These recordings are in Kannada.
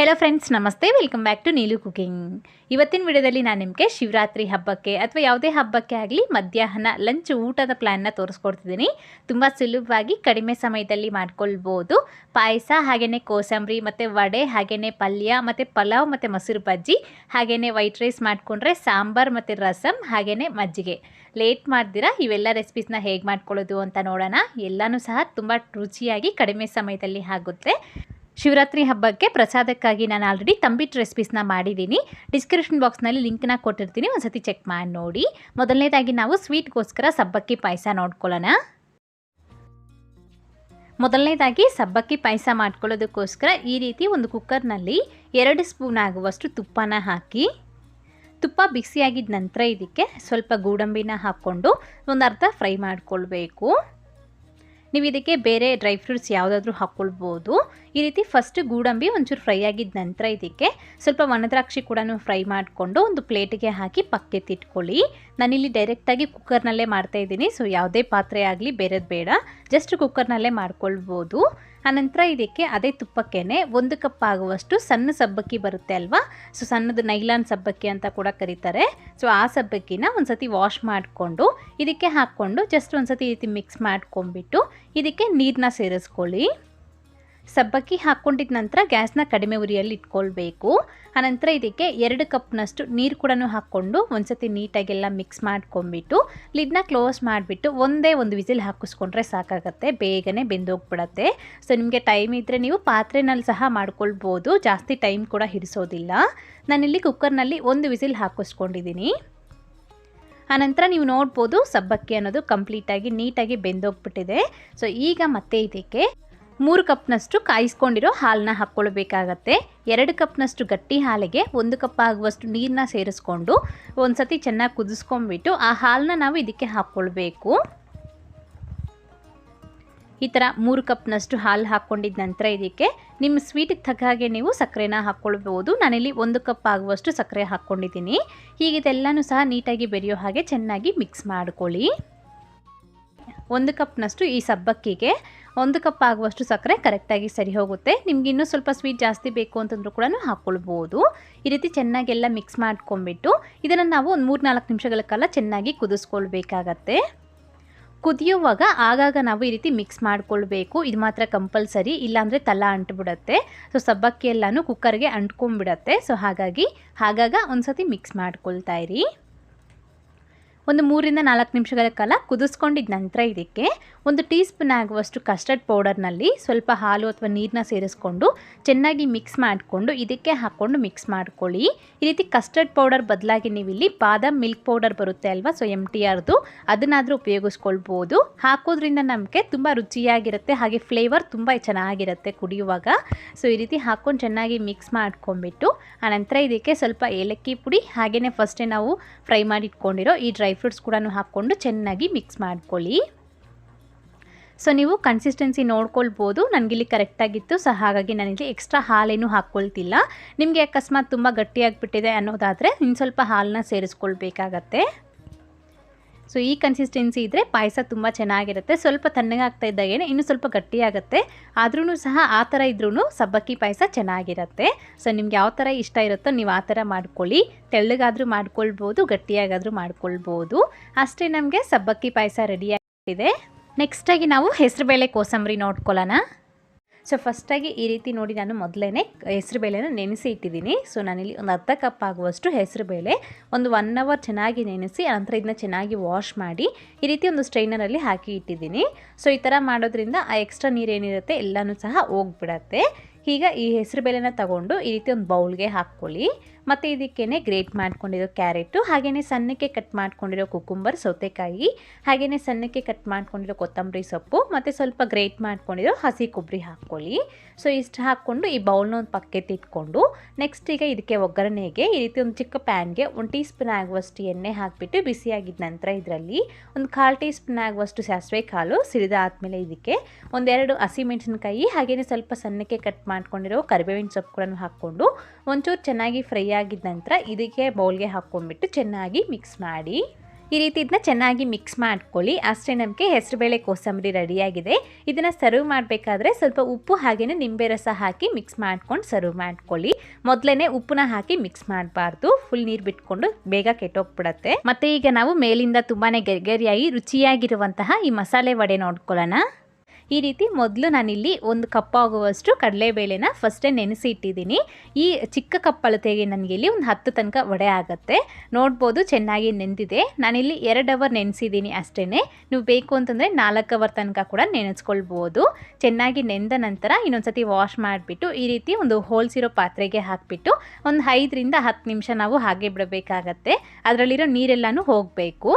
ಹೆಲೋ ಫ್ರೆಂಡ್ಸ್ ನಮಸ್ತೆ. Welcome back to Neelu cooking ಇವತ್ತಿನ ವಿಡಿಯೋದಲ್ಲಿ ನಾನು ನಿಮಗೆ ಶಿವರಾತ್ರಿ ಹಬ್ಬಕ್ಕೆ ಅಥವಾ ಯಾವುದೇ ಹಬ್ಬಕ್ಕೆ ಆಗಲಿ ಮಧ್ಯಾಹ್ನ ಲಂಚ್ ಊಟದ ಪ್ಲ್ಯಾನ್ನ ತೋರಿಸ್ಕೊಡ್ತಿದ್ದೀನಿ. ತುಂಬ ಸುಲಭವಾಗಿ ಕಡಿಮೆ ಸಮಯದಲ್ಲಿ ಮಾಡ್ಕೊಳ್ಬೋದು. ಪಾಯಸ ಹಾಗೆಯೇ ಕೋಸಂಬರಿ, ಮತ್ತು ವಡೆ ಹಾಗೆಯೇ ಪಲ್ಯ, ಮತ್ತು ಪಲಾವ್, ಮತ್ತು ಮೊಸರು ಬಜ್ಜಿ ಹಾಗೆಯೇ ವೈಟ್ ರೈಸ್ ಮಾಡಿಕೊಂಡ್ರೆ ಸಾಂಬಾರ್ ಮತ್ತು ರಸಮ್ ಹಾಗೆಯೇ ಮಜ್ಜಿಗೆ. ಲೇಟ್ ಮಾಡ್ದಿರಾ? ಇವೆಲ್ಲ ರೆಸಿಪೀಸ್ನ ಹೇಗೆ ಮಾಡ್ಕೊಳ್ಳೋದು ಅಂತ ನೋಡೋಣ. ಎಲ್ಲನೂ ಸಹ ತುಂಬ ರುಚಿಯಾಗಿ ಕಡಿಮೆ ಸಮಯದಲ್ಲಿ ಆಗುತ್ತೆ. ಶಿವರಾತ್ರಿ ಹಬ್ಬಕ್ಕೆ ಪ್ರಸಾದಕ್ಕಾಗಿ ನಾನು ಆಲ್ರೆಡಿ ತಂಬಿಟ್ಟು ರೆಸಿಪೀಸ್ನ ಮಾಡಿದ್ದೀನಿ. ಡಿಸ್ಕ್ರಿಪ್ಷನ್ ಬಾಕ್ಸ್ನಲ್ಲಿ ಲಿಂಕ್ನ ಕೊಟ್ಟಿರ್ತೀನಿ, ಒಂದ್ಸತಿ ಚೆಕ್ ಮಾಡಿ ನೋಡಿ. ಮೊದಲನೇದಾಗಿ ನಾವು ಸ್ವೀಟ್ಗೋಸ್ಕರ ಸಬ್ಬಕ್ಕಿ ಪಾಯಸ ನೋಡ್ಕೊಳ್ಳೋಣ. ಮೊದಲನೇದಾಗಿ ಸಬ್ಬಕ್ಕಿ ಪಾಯಸ ಮಾಡ್ಕೊಳ್ಳೋದಕ್ಕೋಸ್ಕರ ಈ ರೀತಿ ಒಂದು ಕುಕ್ಕರ್ನಲ್ಲಿ ಎರಡು ಸ್ಪೂನ್ ಆಗುವಷ್ಟು ತುಪ್ಪನ ಹಾಕಿ, ತುಪ್ಪ ಬಿಸಿಯಾಗಿದ್ದ ನಂತರ ಇದಕ್ಕೆ ಸ್ವಲ್ಪ ಗೋಡಂಬಿನ ಹಾಕ್ಕೊಂಡು ಒಂದು ಅರ್ಧ ಫ್ರೈ ಮಾಡ್ಕೊಳ್ಬೇಕು. ನೀವು ಇದಕ್ಕೆ ಬೇರೆ ಡ್ರೈ ಫ್ರೂಟ್ಸ್ ಯಾವುದಾದ್ರೂ ಹಾಕ್ಕೊಳ್ಬೋದು ಈ ರೀತಿ ಫಸ್ಟ್ ಗೂಡಂಬಿ ಒಂಚೂರು ಫ್ರೈ ಆಗಿದ ನಂತರ ಇದಕ್ಕೆ ಸ್ವಲ್ಪ ಒಣದ್ರಾಕ್ಷಿ ಕೂಡ ಫ್ರೈ ಮಾಡಿಕೊಂಡು ಒಂದು ಪ್ಲೇಟಿಗೆ ಹಾಕಿ ಪಕ್ಕೆತ್ತಿಟ್ಕೊಳ್ಳಿ ನಾನಿಲ್ಲಿ ಡೈರೆಕ್ಟಾಗಿ ಕುಕ್ಕರ್ನಲ್ಲೇ ಮಾಡ್ತಾ ಇದ್ದೀನಿ ಸೊ ಯಾವುದೇ ಪಾತ್ರೆ ಆಗಲಿ ಬೇರೆದು ಬೇಡ. ಜಸ್ಟ್ ಕುಕ್ಕರ್ನಲ್ಲೇ ಮಾಡ್ಕೊಳ್ಬೋದು. ಆನಂತರ ಇದಕ್ಕೆ ಅದೇ ತುಪ್ಪಕ್ಕೇನೆ ಒಂದು ಕಪ್ ಆಗುವಷ್ಟು ಸಣ್ಣ ಸಬ್ಬಕ್ಕಿ ಬರುತ್ತೆ ಅಲ್ವಾ? ಸೊ ಸಣ್ಣದು ನೈಲಾನ್ ಸಬ್ಬಕ್ಕಿ ಅಂತ ಕೂಡ ಕರೀತಾರೆ. ಸೊ ಆ ಸಬ್ಬಕ್ಕಿನ ಒಂದ್ಸತಿ ವಾಶ್ ಮಾಡಿಕೊಂಡು ಇದಕ್ಕೆ ಹಾಕ್ಕೊಂಡು ಜಸ್ಟ್ ಒಂದ್ಸತಿ ರೀತಿ ಮಿಕ್ಸ್ ಮಾಡ್ಕೊಂಡ್ಬಿಟ್ಟು ಇದಕ್ಕೆ ನೀರನ್ನ ಸೇರಿಸ್ಕೊಳ್ಳಿ. ಸಬ್ಬಕ್ಕಿ ಹಾಕ್ಕೊಂಡಿದ್ದ ನಂತರ ಗ್ಯಾಸ್ನ ಕಡಿಮೆ ಉರಿಯಲ್ಲಿ ಇಟ್ಕೊಳ್ಬೇಕು. ಆನಂತರ ಇದಕ್ಕೆ ಎರಡು ಕಪ್ನಷ್ಟು ನೀರು ಕೂಡ ಹಾಕ್ಕೊಂಡು ಒಂದ್ಸತಿ ನೀಟಾಗೆಲ್ಲ ಮಿಕ್ಸ್ ಮಾಡ್ಕೊಂಬಿಟ್ಟು ಲಿಡ್ನ ಕ್ಲೋಸ್ ಮಾಡಿಬಿಟ್ಟು ಒಂದೇ ಒಂದು ವಿಸಿಲ್ ಹಾಕಿಸ್ಕೊಂಡ್ರೆ ಸಾಕಾಗತ್ತೆ, ಬೇಗನೆ ಬೆಂದೋಗ್ಬಿಡತ್ತೆ. ಸೊ, ನಿಮಗೆ ಟೈಮ್ ಇದ್ದರೆ ನೀವು ಪಾತ್ರೆನಲ್ಲಿ ಸಹ ಮಾಡ್ಕೊಳ್ಬೋದು, ಜಾಸ್ತಿ ಟೈಮ್ ಕೂಡ ಹಿಡಿಸೋದಿಲ್ಲ. ನಾನಿಲ್ಲಿ ಕುಕ್ಕರ್ನಲ್ಲಿ ಒಂದು ವಿಸಿಲ್ ಹಾಕಿಸ್ಕೊಂಡಿದ್ದೀನಿ. ಆನಂತರ ನೀವು ನೋಡ್ಬೋದು ಸಬ್ಬಕ್ಕಿ ಅನ್ನೋದು ಕಂಪ್ಲೀಟಾಗಿ ನೀಟಾಗಿ ಬೆಂದೋಗ್ಬಿಟ್ಟಿದೆ. ಸೊ, ಈಗ ಮತ್ತೆ ಇದಕ್ಕೆ ಮೂರು ಕಪ್ನಷ್ಟು ಕಾಯಿಸ್ಕೊಂಡಿರೋ ಹಾಲನ್ನ ಹಾಕ್ಕೊಳ್ಬೇಕಾಗತ್ತೆ. ಎರಡು ಕಪ್ನಷ್ಟು ಗಟ್ಟಿ ಹಾಲಿಗೆ ಒಂದು ಕಪ್ ಆಗುವಷ್ಟು ನೀರನ್ನ ಸೇರಿಸ್ಕೊಂಡು ಒಂದು ಸತಿ ಚೆನ್ನಾಗಿ ಕುದಿಸ್ಕೊಂಡ್ಬಿಟ್ಟು ಆ ಹಾಲನ್ನ ನಾವು ಇದಕ್ಕೆ ಹಾಕ್ಕೊಳ್ಬೇಕು. ಈ ಥರ ಮೂರು ಕಪ್ನಷ್ಟು ಹಾಲು ಹಾಕ್ಕೊಂಡಿದ್ದ ನಂತರ ಇದಕ್ಕೆ ನಿಮ್ಮ ಸ್ವೀಟಿಗೆ ತಕ್ಕ ಹಾಗೆ ನೀವು ಸಕ್ಕರೆನ ಹಾಕ್ಕೊಳ್ಬೋದು. ನಾನಿಲ್ಲಿ ಒಂದು ಕಪ್ ಆಗುವಷ್ಟು ಸಕ್ಕರೆ ಹಾಕ್ಕೊಂಡಿದ್ದೀನಿ. ಹೀಗಿದೆಲ್ಲನೂ ಸಹ ನೀಟಾಗಿ ಬೆರೆಯೋ ಹಾಗೆ ಚೆನ್ನಾಗಿ ಮಿಕ್ಸ್ ಮಾಡ್ಕೊಳ್ಳಿ. ಒಂದು ಕಪ್ನಷ್ಟು ಈ ಸಬ್ಬಕ್ಕಿಗೆ, ಒಂದು ಕಪ್ ಆಗುವಷ್ಟು ಸಕ್ಕರೆ ಕರೆಕ್ಟಾಗಿ ಸರಿ ಹೋಗುತ್ತೆ. ನಿಮ್ಗೆ ಇನ್ನೂ ಸ್ವಲ್ಪ ಸ್ವೀಟ್ ಜಾಸ್ತಿ ಬೇಕು ಅಂತಂದ್ರೂ ಕೂಡ ಹಾಕ್ಕೊಳ್ಬೋದು. ಈ ರೀತಿ ಚೆನ್ನಾಗೆಲ್ಲ ಮಿಕ್ಸ್ ಮಾಡ್ಕೊಂಬಿಟ್ಟು ಇದನ್ನು ನಾವು ಒಂದು ಮೂರು ನಾಲ್ಕು ನಿಮಿಷಗಳ ಕಾಲ ಚೆನ್ನಾಗಿ ಕುದಿಸ್ಕೊಳ್ಬೇಕಾಗತ್ತೆ. ಕುದಿಯುವಾಗ ಆಗಾಗ ನಾವು ಈ ರೀತಿ ಮಿಕ್ಸ್ ಮಾಡ್ಕೊಳ್ಬೇಕು. ಇದು ಮಾತ್ರ ಕಂಪಲ್ಸರಿ, ಇಲ್ಲಾಂದರೆ ತಲ ಅಂಟ್ಬಿಡತ್ತೆ. ಸೊ, ಸಬ್ಬಕ್ಕಿ ಎಲ್ಲನೂ ಕುಕ್ಕರ್ಗೆ ಅಂಟ್ಕೊಂಡ್ಬಿಡತ್ತೆ. ಸೊ, ಹಾಗಾಗಿ ಆಗಾಗ ಒಂದು ಸತಿ ಮಿಕ್ಸ್ ಮಾಡ್ಕೊಳ್ತಾ ಇರಿ. ಒಂದು ಮೂರಿಂದ ನಾಲ್ಕು ನಿಮಿಷಗಳ ಕಾಲ ಕುದಿಸ್ಕೊಂಡಿದ್ದ ನಂತರ ಇದಕ್ಕೆ ಒಂದು ಟೀ ಸ್ಪೂನ್ ಆಗುವಷ್ಟು ಕಸ್ಟರ್ಡ್ ಪೌಡರ್ನಲ್ಲಿ ಸ್ವಲ್ಪ ಹಾಲು ಅಥವಾ ನೀರನ್ನ ಸೇರಿಸ್ಕೊಂಡು ಚೆನ್ನಾಗಿ ಮಿಕ್ಸ್ ಮಾಡಿಕೊಂಡು ಇದಕ್ಕೆ ಹಾಕ್ಕೊಂಡು ಮಿಕ್ಸ್ ಮಾಡ್ಕೊಳ್ಳಿ. ಈ ರೀತಿ ಕಸ್ಟರ್ಡ್ ಪೌಡರ್ ಬದಲಾಗಿ ನೀವು ಇಲ್ಲಿ ಬಾದಾಮ್ ಮಿಲ್ಕ್ ಪೌಡರ್ ಬರುತ್ತೆ ಅಲ್ವಾ? ಸೊ ಎಂ ಟಿ ಆರ್ದು ಅದನ್ನಾದರೂ ಉಪಯೋಗಿಸ್ಕೊಳ್ಬೋದು. ಹಾಕೋದ್ರಿಂದ ನಮಗೆ ತುಂಬ ರುಚಿಯಾಗಿರುತ್ತೆ, ಹಾಗೆ ಫ್ಲೇವರ್ ತುಂಬ ಚೆನ್ನಾಗಿರುತ್ತೆ ಕುಡಿಯುವಾಗ. ಸೊ ಈ ರೀತಿ ಹಾಕ್ಕೊಂಡು ಚೆನ್ನಾಗಿ ಮಿಕ್ಸ್ ಮಾಡ್ಕೊಂಬಿಟ್ಟು ಆನಂತರ ಇದಕ್ಕೆ ಸ್ವಲ್ಪ ಏಲಕ್ಕಿ ಪುಡಿ ಹಾಗೆಯೇ ಫಸ್ಟೇ ನಾವು ಫ್ರೈ ಮಾಡಿ ಇಟ್ಕೊಂಡಿರೋ ಈ ಡ್ರೈ ಫ್ರೂಟ್ಸ್ ಕೂಡ ಹಾಕ್ಕೊಂಡು ಚೆನ್ನಾಗಿ ಮಿಕ್ಸ್ ಮಾಡ್ಕೊಳ್ಳಿ. ಸೊ ನೀವು ಕನ್ಸಿಸ್ಟೆನ್ಸಿ ನೋಡ್ಕೊಳ್ಬೋದು. ನನಗಿಲ್ಲಿ ಕರೆಕ್ಟಾಗಿತ್ತು ಸೊ ಹಾಗಾಗಿ ನಾನಿಲ್ಲಿ ಎಕ್ಸ್ಟ್ರಾ ಹಾಲೇನು ಹಾಕ್ಕೊಳ್ತಿಲ್ಲ. ನಿಮಗೆ ಅಕಸ್ಮಾತ್ ತುಂಬ ಗಟ್ಟಿಯಾಗಿಬಿಟ್ಟಿದೆ ಅನ್ನೋದಾದರೆ ಇನ್ನು ಸ್ವಲ್ಪ ಹಾಲನ್ನ ಸೇರಿಸ್ಕೊಳ್ಬೇಕಾಗತ್ತೆ. ಸೊ ಈ ಕನ್ಸಿಸ್ಟೆನ್ಸಿ ಇದ್ದರೆ ಪಾಯಸ ತುಂಬ ಚೆನ್ನಾಗಿರುತ್ತೆ. ಸ್ವಲ್ಪ ತಣ್ಣಗಾಗ್ತಾ ಇದ್ದಾಗೇನೆ ಇನ್ನೂ ಸ್ವಲ್ಪ ಗಟ್ಟಿಯಾಗುತ್ತೆ. ಆದ್ರೂ ಸಹ ಆ ಥರ ಇದ್ರೂ ಸಬ್ಬಕ್ಕಿ ಪಾಯಸ ಚೆನ್ನಾಗಿರುತ್ತೆ. ಸೊ ನಿಮ್ಗೆ ಯಾವ ಥರ ಇಷ್ಟ ಇರುತ್ತೋ ನೀವು ಆ ಥರ ಮಾಡ್ಕೊಳ್ಳಿ. ತೆಳ್ಳಗಾದರೂ ಮಾಡ್ಕೊಳ್ಬೋದು, ಗಟ್ಟಿಯಾಗಾದರೂ ಮಾಡ್ಕೊಳ್ಬೋದು. ಅಷ್ಟೇ ನಮಗೆ ಸಬ್ಬಕ್ಕಿ ಪಾಯಸ ರೆಡಿಯಾಗಿದೆ ನೆಕ್ಸ್ಟಾಗಿ ನಾವು ಹೆಸರುಬೇಳೆ ಕೋಸಂಬರಿ ನೋಡ್ಕೊಳ್ಳೋಣ. ಸೊ ಫಸ್ಟಾಗಿ ಈ ರೀತಿ ನೋಡಿ ನಾನು ಮೊದಲೇ ಹೆಸರುಬೇಳೆನ ನೆನೆಸಿ ಇಟ್ಟಿದ್ದೀನಿ. ಸೊ ನಾನಿಲ್ಲಿ ಒಂದು ಅರ್ಧ ಕಪ್ ಆಗುವಷ್ಟು ಹೆಸರುಬೇಳೆ ಒಂದು ಒನ್ ಅವರ್ ಚೆನ್ನಾಗಿ ನೆನೆಸಿ, ನಂತರ ಇದನ್ನ ಚೆನ್ನಾಗಿ ವಾಶ್ ಮಾಡಿ ಈ ರೀತಿ ಒಂದು ಸ್ಟ್ರೈನರಲ್ಲಿ ಹಾಕಿ ಇಟ್ಟಿದ್ದೀನಿ. ಸೊ ಈ ಥರ ಮಾಡೋದ್ರಿಂದ ಆ ಎಕ್ಸ್ಟ್ರಾ ನೀರೇನಿರುತ್ತೆ ಎಲ್ಲನೂ ಸಹ ಹೋಗ್ಬಿಡತ್ತೆ. ಈಗ ಈ ಹೆಸರುಬೇಳೆನ ತಗೊಂಡು ಈ ರೀತಿ ಒಂದು ಬೌಲ್ಗೆ ಹಾಕ್ಕೊಳ್ಳಿ. ಮತ್ತು ಇದಕ್ಕೇ ಗ್ರೇಟ್ ಮಾಡ್ಕೊಂಡಿರೋ ಕ್ಯಾರೆಟು ಹಾಗೆಯೇ ಸಣ್ಣಕ್ಕೆ ಕಟ್ ಮಾಡ್ಕೊಂಡಿರೋ ಕುಕುಂಬರ್ ಸೌತೆಕಾಯಿ ಹಾಗೆಯೇ ಸಣ್ಣಕ್ಕೆ ಕಟ್ ಮಾಡ್ಕೊಂಡಿರೋ ಕೊತ್ತಂಬರಿ ಸೊಪ್ಪು, ಮತ್ತು ಸ್ವಲ್ಪ ಗ್ರೇಟ್ ಮಾಡ್ಕೊಂಡಿರೋ ಹಸಿ ಕೊಬ್ಬರಿ ಹಾಕ್ಕೊಳ್ಳಿ. ಸೊ, ಇಷ್ಟು ಹಾಕ್ಕೊಂಡು ಈ ಬೌಲ್ನ ಒಂದು ಪಕ್ಕಕ್ಕೆ ಇಟ್ಕೊಂಡು, ನೆಕ್ಸ್ಟ್ ಈಗ ಇದಕ್ಕೆ ಒಗ್ಗರಣೆಗೆ ಈ ರೀತಿ ಒಂದು ಚಿಕ್ಕ ಪ್ಯಾನ್ಗೆ ಒಂದು ಟೀ ಸ್ಪೂನ್ ಆಗುವಷ್ಟು ಎಣ್ಣೆ ಹಾಕಿಬಿಟ್ಟು ಬಿಸಿಯಾಗಿದ್ದ ನಂತರ ಇದರಲ್ಲಿ ಒಂದು ಕಾಲು ಟೀ ಸ್ಪೂನ್ ಆಗುವಷ್ಟು ಸಾಸಿವೆ ಕಾಳು ಸಿರಿದಾದ್ಮೇಲೆ ಇದಕ್ಕೆ ಒಂದೆರಡು ಹಸಿಮೆಣಸಿನ್ಕಾಯಿ ಹಾಗೆಯೇ ಸ್ವಲ್ಪ ಸಣ್ಣಕ್ಕೆ ಕಟ್ ಮಾಡ್ಕೊಂಡಿರೋ ಕರಿಬೇವಿನ ಸೊಪ್ಪುಗಳನ್ನು ಕೂಡ ಹಾಕ್ಕೊಂಡು, ಒಂಚೂರು ಚೆನ್ನಾಗಿ ಫ್ರೈ ಆಗಿದ ನಂತರ ಇದಕ್ಕೆ ಬೌಲ್ಗೆ ಹಾಕ್ಕೊಂಡ್ಬಿಟ್ಟು ಚೆನ್ನಾಗಿ ಮಿಕ್ಸ್ ಮಾಡಿ, ಈ ರೀತಿ ಇದನ್ನ ಚೆನ್ನಾಗಿ ಮಿಕ್ಸ್ ಮಾಡ್ಕೊಳ್ಳಿ. ಅಷ್ಟೇ ನಮಗೆ ಹೆಸರುಬೇಳೆ ಕೋಸಂಬರಿ ರೆಡಿಯಾಗಿದೆ. ಇದನ್ನು ಸರ್ವ್ ಮಾಡಬೇಕಾದ್ರೆ ಸ್ವಲ್ಪ ಉಪ್ಪು ಹಾಗೆಯೇ ನಿಂಬೆ ರಸ ಹಾಕಿ ಮಿಕ್ಸ್ ಮಾಡ್ಕೊಂಡು ಸರ್ವ್ ಮಾಡ್ಕೊಳ್ಳಿ. ಮೊದಲೇ ಉಪ್ಪನ್ನ ಹಾಕಿ ಮಿಕ್ಸ್ ಮಾಡಬಾರ್ದು. ಫುಲ್ ನೀರು ಬಿಟ್ಕೊಂಡು ಬೇಗ ಕೆಟ್ಟೋಗ್ಬಿಡತ್ತೆ. ಮತ್ತೆ ಈಗ ನಾವು ಮೇಲಿಂದ ತುಂಬಾ ಗರಿಗರಿಯಾಗಿ ರುಚಿಯಾಗಿರುವಂತಹ ಈ ಮಸಾಲೆ ವಡೆ ನೋಡ್ಕೊಳ್ಳೋಣ. ಈ ರೀತಿ ಮೊದಲು ನಾನಿಲ್ಲಿ ಒಂದು ಕಪ್ಪಾಗುವಷ್ಟು ಕಡಲೆಬೇಳೆನ ಫಸ್ಟೇ ನೆನೆಸಿ ಇಟ್ಟಿದ್ದೀನಿ ಈ ಚಿಕ್ಕ ಕಪ್ ಅಳತೆಗೆ ನನಗೆ ಇಲ್ಲಿ ಒಂದು ಹತ್ತು ತನಕ ವಡೆ ಆಗುತ್ತೆ. ನೋಡ್ಬೋದು ಚೆನ್ನಾಗಿ ನೆಂದಿದೆ. ನಾನಿಲ್ಲಿ ಎರಡು ಅವರ್ ನೆನೆಸಿದ್ದೀನಿ ಅಷ್ಟೇ ನೀವು ಬೇಕು ಅಂತಂದರೆ ನಾಲ್ಕು ಅವರ್ ತನಕ ಕೂಡ ನೆನೆಸ್ಕೊಳ್ಬೋದು. ಚೆನ್ನಾಗಿ ನೆಂದ ನಂತರ ಇನ್ನೊಂದ್ಸತಿ ವಾಶ್ ಮಾಡಿಬಿಟ್ಟು ಈ ರೀತಿ ಒಂದು ಹೋಲ್ಸಿರೋ ಪಾತ್ರೆಗೆ ಹಾಕಿಬಿಟ್ಟು ಒಂದು ಐದರಿಂದ ಹತ್ತು ನಿಮಿಷ ನಾವು ಹಾಗೆ ಬಿಡಬೇಕಾಗತ್ತೆ. ಅದರಲ್ಲಿರೋ ನೀರೆಲ್ಲನೂ ಹೋಗಬೇಕು.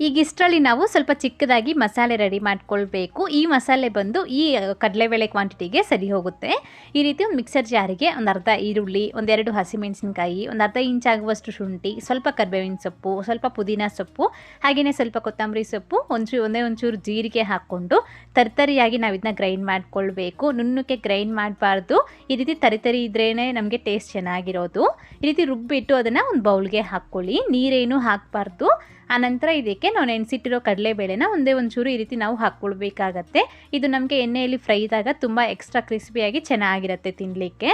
ಈಗ ಇಷ್ಟರಲ್ಲಿ ನಾವು ಸ್ವಲ್ಪ ಚಿಕ್ಕದಾಗಿ ಮಸಾಲೆ ರೆಡಿ ಮಾಡ್ಕೊಳ್ಬೇಕು. ಈ ಮಸಾಲೆ ಬಂದು ಈ ಕಡಲೆಬೇಳೆ ಕ್ವಾಂಟಿಟಿಗೆ ಸರಿ ಹೋಗುತ್ತೆ. ಈ ರೀತಿ ಒಂದು ಮಿಕ್ಸರ್ ಜಾರಿಗೆ ಒಂದು ಅರ್ಧ ಈರುಳ್ಳಿ ಒಂದೆರಡು ಹಸಿಮೆಣಸಿನ್ಕಾಯಿ, ಒಂದು ಅರ್ಧ ಇಂಚ್ ಆಗುವಷ್ಟು ಶುಂಠಿ, ಸ್ವಲ್ಪ ಕರ್ಬೇವಿನ ಸೊಪ್ಪು, ಸ್ವಲ್ಪ ಪುದೀನ ಸೊಪ್ಪು ಹಾಗೆಯೇ ಸ್ವಲ್ಪ ಕೊತ್ತಂಬರಿ ಸೊಪ್ಪು ಒಂಚೂರು ಒಂದೇ ಒಂಚೂರು ಜೀರಿಗೆ ಹಾಕ್ಕೊಂಡು ತರಿತರಿಯಾಗಿ ನಾವು ಇದನ್ನ ಗ್ರೈಂಡ್ ಮಾಡ್ಕೊಳ್ಬೇಕು. ನುಣ್ಣಕ್ಕೆ ಗ್ರೈಂಡ್ ಮಾಡಬಾರ್ದು. ಈ ರೀತಿ ತರಿತರಿ ಇದ್ರೇ ನಮಗೆ ಟೇಸ್ಟ್ ಚೆನ್ನಾಗಿರೋದು. ಈ ರೀತಿ ರುಬ್ಬಿಟ್ಟು ಅದನ್ನು ಒಂದು ಬೌಲ್ಗೆ ಹಾಕ್ಕೊಳ್ಳಿ. ನೀರೇನು ಹಾಕಬಾರ್ದು. ಆನಂತರ ಇದಕ್ಕೆ ನಾವು ನೆನೆಸಿಟ್ಟಿರೋ ಕಡಲೆಬೇಳೆನ ಒಂದೇ ಒಂಚೂರು ಈ ರೀತಿ ನಾವು ಹಾಕ್ಕೊಳ್ಬೇಕಾಗತ್ತೆ. ಇದು ನಮಗೆ ಎಣ್ಣೆಯಲ್ಲಿ ಫ್ರೈ ಇದ್ದಾಗ ತುಂಬ ಎಕ್ಸ್ಟ್ರಾ ಕ್ರಿಸ್ಪಿಯಾಗಿ ಚೆನ್ನಾಗಿರುತ್ತೆ ತಿನ್ನಲಿಕ್ಕೆ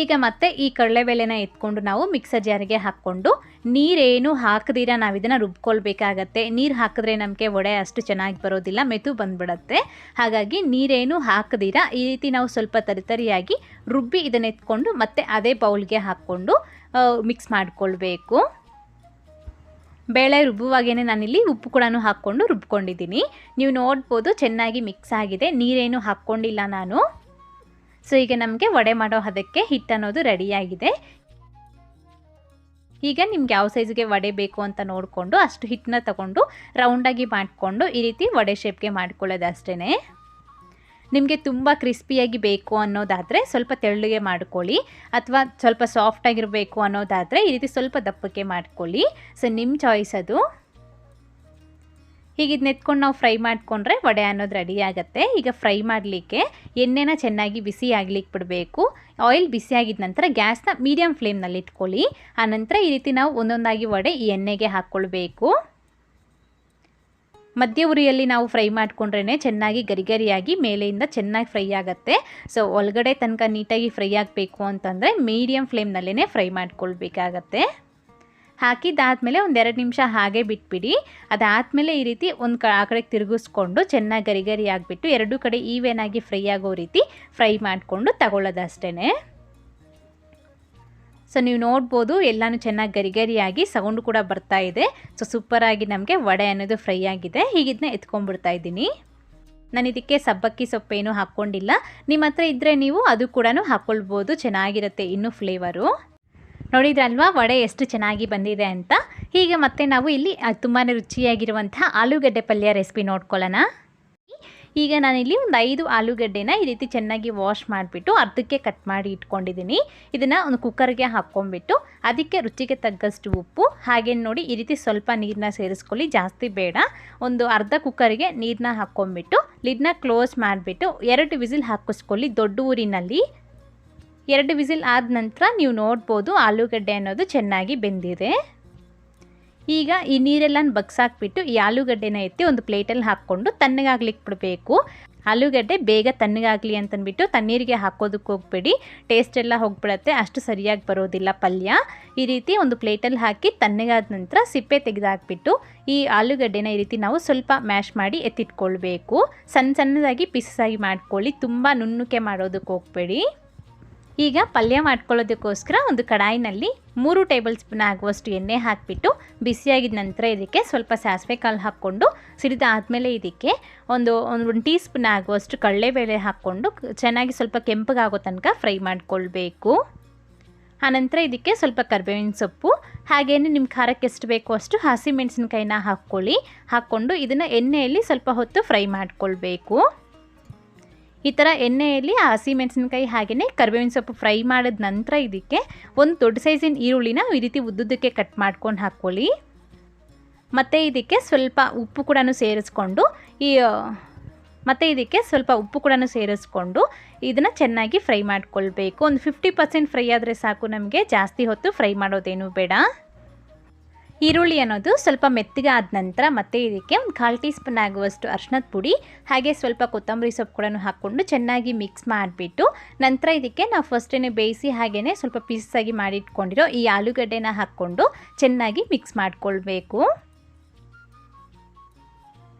ಈಗ ಮತ್ತೆ ಈ ಕಡಲೆಬೇಳೆನ ಎತ್ಕೊಂಡು ನಾವು ಮಿಕ್ಸರ್ ಜಾರಿಗೆ ಹಾಕ್ಕೊಂಡು ನೀರೇನು ಹಾಕದಿರ ನಾವು ಇದನ್ನು ರುಬ್ಕೊಳ್ಬೇಕಾಗತ್ತೆ. ನೀರು ಹಾಕಿದ್ರೆ ನಮಗೆ ವಡೆ ಅಷ್ಟು ಚೆನ್ನಾಗಿ ಬರೋದಿಲ್ಲ ಮೆತು ಬಂದ್ಬಿಡತ್ತೆ. ಹಾಗಾಗಿ ನೀರೇನು ಹಾಕದಿರ ಈ ರೀತಿ ನಾವು ಸ್ವಲ್ಪ ತರಿತರಿಯಾಗಿ ರುಬ್ಬಿ ಇದನ್ನು ಎತ್ಕೊಂಡು ಮತ್ತೆ ಅದೇ ಬೌಲ್ಗೆ ಹಾಕ್ಕೊಂಡು ಮಿಕ್ಸ್ ಮಾಡ್ಕೊಳ್ಬೇಕು. ಬೇಳೆ ರುಬ್ಬುವಾಗೇ ನಾನಿಲ್ಲಿ ಉಪ್ಪು ಕೂಡ ಹಾಕ್ಕೊಂಡು ರುಬ್ಕೊಂಡಿದ್ದೀನಿ. ನೀವು ನೋಡ್ಬೋದು ಚೆನ್ನಾಗಿ ಮಿಕ್ಸ್ ಆಗಿದೆ. ನೀರೇನು ಹಾಕ್ಕೊಂಡಿಲ್ಲ ನಾನು. ಸೊ ಈಗ ನಮಗೆ ವಡೆ ಮಾಡೋ ಹದಕ್ಕೆ ಹಿಟ್ಟು ಅನ್ನೋದು ರೆಡಿಯಾಗಿದೆ. ಈಗ ನಿಮ್ಗೆ ಯಾವ ಸೈಜ್ಗೆ ವಡೆ ಬೇಕು ಅಂತ ನೋಡಿಕೊಂಡು ಅಷ್ಟು ಹಿಟ್ಟನ್ನ ತಗೊಂಡು ರೌಂಡಾಗಿ ಮಾಡಿಕೊಂಡು ಈ ರೀತಿ ವಡೆ ಶೇಪ್ಗೆ ಮಾಡ್ಕೊಳ್ಳೋದು ಅಷ್ಟೇ ನಿಮಗೆ ತುಂಬ ಕ್ರಿಸ್ಪಿಯಾಗಿ ಬೇಕು ಅನ್ನೋದಾದರೆ ಸ್ವಲ್ಪ ತೆಳ್ಳಗೆ ಮಾಡ್ಕೊಳ್ಳಿ ಅಥವಾ ಸ್ವಲ್ಪ ಸಾಫ್ಟಾಗಿರಬೇಕು ಅನ್ನೋದಾದರೆ ಈ ರೀತಿ ಸ್ವಲ್ಪ ದಪ್ಪಕ್ಕೆ ಮಾಡ್ಕೊಳ್ಳಿ. ಸೊ ನಿಮ್ಮ ಚಾಯ್ಸ್ ಅದು. ಹೀಗೆ ಇದು ನಾವು ಫ್ರೈ ಮಾಡಿಕೊಂಡ್ರೆ ವಡೆ ಅನ್ನೋದು ರೆಡಿ ಆಗುತ್ತೆ. ಈಗ ಫ್ರೈ ಮಾಡಲಿಕ್ಕೆ ಎಣ್ಣೆನ ಚೆನ್ನಾಗಿ ಬಿಸಿ ಆಗ್ಲಿಕ್ಕೆ ಬಿಡಬೇಕು. ಆಯಿಲ್ ಬಿಸಿ ಆಗಿದ ನಂತರ ಗ್ಯಾಸ್ನ ಮೀಡಿಯಮ್ ಫ್ಲೇಮ್ನಲ್ಲಿ ಇಟ್ಕೊಳ್ಳಿ ಆನಂತರ ಈ ರೀತಿ ನಾವು ಒಂದೊಂದಾಗಿ ವಡೆ ಈ ಎಣ್ಣೆಗೆ ಹಾಕ್ಕೊಳ್ಬೇಕು ಮಧ್ಯ ಉರಿಯಲ್ಲಿ ನಾವು ಫ್ರೈ ಮಾಡಿಕೊಂಡ್ರೇ ಚೆನ್ನಾಗಿ ಗರಿಗರಿಯಾಗಿ ಮೇಲೆಯಿಂದ ಚೆನ್ನಾಗಿ ಫ್ರೈ ಆಗುತ್ತೆ. ಸೊ ಒಳಗಡೆ ತನಕ ನೀಟಾಗಿ ಫ್ರೈ ಆಗಬೇಕು ಅಂತಂದರೆ ಮೀಡಿಯಮ್ ಫ್ಲೇಮ್ನಲ್ಲೇ ಫ್ರೈ ಮಾಡ್ಕೊಳ್ಬೇಕಾಗತ್ತೆ. ಹಾಕಿದ್ದಾದಮೇಲೆ ಒಂದೆರಡು ನಿಮಿಷ ಹಾಗೆ ಬಿಟ್ಬಿಡಿ. ಅದಾದಮೇಲೆ ಈ ರೀತಿ ಒಂದು ಕ ಆ ಕಡೆಗೆ ತಿರುಗಿಸ್ಕೊಂಡು ಚೆನ್ನಾಗಿ ಗರಿಗರಿ ಗರಿ ಆಗಿಬಿಟ್ಟು ಎರಡೂ ಕಡೆ ಈವೇನಾಗಿ ಫ್ರೈ ಆಗೋ ರೀತಿ ಫ್ರೈ ಮಾಡಿಕೊಂಡು ತಗೊಳ್ಳೋದಷ್ಟೇ ಸೊ ನೀವು ನೋಡ್ಬೋದು, ಎಲ್ಲನೂ ಚೆನ್ನಾಗಿ ಗರಿಗರಿಯಾಗಿ ಸೌಂಡ್ ಕೂಡ ಬರ್ತಾ ಇದೆ. ಸೊ ಸೂಪರಾಗಿ ನಮಗೆ ವಡೆ ಅನ್ನೋದು ಫ್ರೈ ಆಗಿದೆ. ಹೀಗಿದ್ನ ಎತ್ಕೊಂಡ್ಬಿಡ್ತಾ ಇದ್ದೀನಿ. ನಾನು ಇದಕ್ಕೆ ಸಬ್ಬಕ್ಕಿ ಸೊಪ್ಪೇನು ಹಾಕ್ಕೊಂಡಿಲ್ಲ. ನಿಮ್ಮ ಹತ್ರ ಇದ್ದರೆ ನೀವು ಅದು ಕೂಡ ಹಾಕ್ಕೊಳ್ಬೋದು. ಚೆನ್ನಾಗಿರುತ್ತೆ ಇನ್ನೂ ಫ್ಲೇವರು ನೋಡಿದ್ರಲ್ವಾ, ವಡೆ ಎಷ್ಟು ಚೆನ್ನಾಗಿ ಬಂದಿದೆ ಅಂತ? ಹೀಗೆ ಮತ್ತೆ ನಾವು ಇಲ್ಲಿ ತುಂಬಾ ರುಚಿಯಾಗಿರುವಂಥ ಆಲೂಗಡ್ಡೆ ಪಲ್ಯ ರೆಸಿಪಿ ನೋಡ್ಕೊಳ್ಳೋಣ. ಈಗ ನಾನಿಲ್ಲಿ ಒಂದು ಐದು ಆಲೂಗಡ್ಡೆನ ಈ ರೀತಿ ಚೆನ್ನಾಗಿ ವಾಶ್ ಮಾಡಿಬಿಟ್ಟು ಅರ್ಧಕ್ಕೆ ಕಟ್ ಮಾಡಿ ಇಟ್ಕೊಂಡಿದ್ದೀನಿ. ಇದನ್ನು ಒಂದು ಕುಕ್ಕರ್ಗೆ ಹಾಕ್ಕೊಂಡ್ಬಿಟ್ಟು ಅದಕ್ಕೆ ರುಚಿಗೆ ತಗ್ಗಷ್ಟು ಉಪ್ಪು ಹಾಗೆ ನೋಡಿ ಈ ರೀತಿ ಸ್ವಲ್ಪ ನೀರನ್ನ ಸೇರಿಸ್ಕೊಳ್ಳಿ, ಜಾಸ್ತಿ ಬೇಡ. ಒಂದು ಅರ್ಧ ಕುಕ್ಕರ್ಗೆ ನೀರನ್ನ ಹಾಕ್ಕೊಂಡ್ಬಿಟ್ಟು ಲಿಡ್ನ ಕ್ಲೋಸ್ ಮಾಡಿಬಿಟ್ಟು ಎರಡು ವಿಸಿಲ್ ಹಾಕಿಸ್ಕೊಳ್ಳಿ ದೊಡ್ಡ ಊರಿನಲ್ಲಿ. ಎರಡು ವಿಸಿಲ್ ಆದ ನಂತರ ನೀವು ನೋಡ್ಬೋದು ಆಲೂಗಡ್ಡೆ ಅನ್ನೋದು ಚೆನ್ನಾಗಿ ಬೆಂದಿದೆ. ಈಗ ಈ ನೀರೆಲ್ಲ ಬಗ್ಸಾಕ್ಬಿಟ್ಟು ಈ ಆಲೂಗಡ್ಡೆನ ಎತ್ತಿ ಒಂದು ಪ್ಲೇಟಲ್ಲಿ ಹಾಕ್ಕೊಂಡು ತಣ್ಣಗಾಗ್ಲಿಕ್ಕೆ ಬಿಡಬೇಕು. ಆಲೂಗಡ್ಡೆ ಬೇಗ ತಣ್ಣಗಾಗಲಿ ಅಂತಂದ್ಬಿಟ್ಟು ತಣ್ಣೀರಿಗೆ ಹಾಕೋದಕ್ಕೆ ಹೋಗ್ಬೇಡಿ. ಟೇಸ್ಟ್ ಎಲ್ಲ ಹೋಗ್ಬಿಡತ್ತೆ. ಅಷ್ಟು ಸರಿಯಾಗಿ ಬರೋದಿಲ್ಲ ಪಲ್ಯ. ಈ ರೀತಿ ಒಂದು ಪ್ಲೇಟಲ್ಲಿ ಹಾಕಿ ತಣ್ಣಗಾದ ನಂತರ ಸಿಪ್ಪೆ ತೆಗೆದಾಕ್ಬಿಟ್ಟು ಈ ಆಲೂಗಡ್ಡೆನ ಈ ರೀತಿ ನಾವು ಸ್ವಲ್ಪ ಮ್ಯಾಶ್ ಮಾಡಿ ಎತ್ತಿಟ್ಕೊಳ್ಬೇಕು. ಸಣ್ಣ ಸಣ್ಣದಾಗಿ ಆಗಿ ಮಾಡ್ಕೊಳ್ಳಿ. ತುಂಬ ನುಣ್ಣುಕೆ ಮಾಡೋದಕ್ಕೆ ಹೋಗ್ಬೇಡಿ. ಈಗ ಪಲ್ಯ ಮಾಡ್ಕೊಳ್ಳೋದಕ್ಕೋಸ್ಕರ ಒಂದು ಕಡಾಯಿನಲ್ಲಿ ಮೂರು ಟೇಬಲ್ ಸ್ಪೂನ್ ಆಗುವಷ್ಟು ಎಣ್ಣೆ ಹಾಕಿಬಿಟ್ಟು ಬಿಸಿಯಾಗಿದ ನಂತರ ಇದಕ್ಕೆ ಸ್ವಲ್ಪ ಸಾಸಿವೆ ಕಾಳು ಹಾಕ್ಕೊಂಡು ಸಿಡಿದಾದಮೇಲೆ ಇದಕ್ಕೆ ಒಂದು ಒಂದು ಟೀ ಸ್ಪೂನ್ ಆಗುವಷ್ಟು ಕಡಲೆಬೇಳೆ ಹಾಕ್ಕೊಂಡು ಚೆನ್ನಾಗಿ ಸ್ವಲ್ಪ ಕೆಂಪಗಾಗೋ ತನಕ ಫ್ರೈ ಮಾಡಿಕೊಳ್ಬೇಕು. ಆನಂತರ ಇದಕ್ಕೆ ಸ್ವಲ್ಪ ಕರ್ಬೇವಿನ ಸೊಪ್ಪು, ಹಾಗೇನೆ ನಿಮ್ಮ ಖಾರಕ್ಕೆ ಎಷ್ಟು ಬೇಕೋ ಅಷ್ಟು ಹಸಿಮೆಣಸಿನ್ಕಾಯಿನ ಹಾಕ್ಕೊಳ್ಳಿ. ಹಾಕ್ಕೊಂಡು ಇದನ್ನು ಎಣ್ಣೆಯಲ್ಲಿ ಸ್ವಲ್ಪ ಹೊತ್ತು ಫ್ರೈ ಮಾಡ್ಕೊಳ್ಬೇಕು. ಈ ಥರ ಎಣ್ಣೆಯಲ್ಲಿ ಆ ಹಸಿ ಮೆಣಸಿನ್ಕಾಯಿ ಹಾಗೆಯೇ ಕರಿಬೇವಿನ ಸೊಪ್ಪು ಫ್ರೈ ಮಾಡಿದ ನಂತರ ಇದಕ್ಕೆ ಒಂದು ದೊಡ್ಡ ಸೈಜಿನ ಈರುಳ್ಳಿನ ಈ ರೀತಿ ಉದ್ದುದ್ದಕ್ಕೆ ಕಟ್ ಮಾಡ್ಕೊಂಡು ಹಾಕ್ಕೊಳ್ಳಿ ಮತ್ತು ಇದಕ್ಕೆ ಸ್ವಲ್ಪ ಉಪ್ಪು ಕೂಡ ಸೇರಿಸ್ಕೊಂಡು ಈ ಮತ್ತು ಇದಕ್ಕೆ ಸ್ವಲ್ಪ ಉಪ್ಪು ಕೂಡ ಸೇರಿಸ್ಕೊಂಡು ಇದನ್ನು ಚೆನ್ನಾಗಿ ಫ್ರೈ ಮಾಡ್ಕೊಳ್ಬೇಕು. ಒಂದು ಫಿಫ್ಟಿ ಫ್ರೈ ಆದರೆ ಸಾಕು ನಮಗೆ, ಜಾಸ್ತಿ ಹೊತ್ತು ಫ್ರೈ ಮಾಡೋದೇನು ಬೇಡ. ಈರುಳ್ಳಿ ಅನ್ನೋದು ಸ್ವಲ್ಪ ಮೆತ್ತಗೆ ಆದ ನಂತರ ಮತ್ತೆ ಇದಕ್ಕೆ ಒಂದು ಕಾಲು ಟೀ ಸ್ಪೂನ್ ಆಗುವಷ್ಟು ಅರ್ಶಿನದ ಪುಡಿ, ಹಾಗೆ ಸ್ವಲ್ಪ ಕೊತ್ತಂಬರಿ ಸೊಪ್ಪು ಕೂಡ ಹಾಕ್ಕೊಂಡು ಚೆನ್ನಾಗಿ ಮಿಕ್ಸ್ ಮಾಡಿಬಿಟ್ಟು ನಂತರ ಇದಕ್ಕೆ ನಾವು ಫಸ್ಟೇ ಬೇಯಿಸಿ ಹಾಗೆಯೇ ಸ್ವಲ್ಪ ಪೀಸಾಗಿ ಮಾಡಿಟ್ಕೊಂಡಿರೋ ಈ ಆಲೂಗಡ್ಡೆನ ಹಾಕ್ಕೊಂಡು ಚೆನ್ನಾಗಿ ಮಿಕ್ಸ್ ಮಾಡ್ಕೊಳ್ಬೇಕು.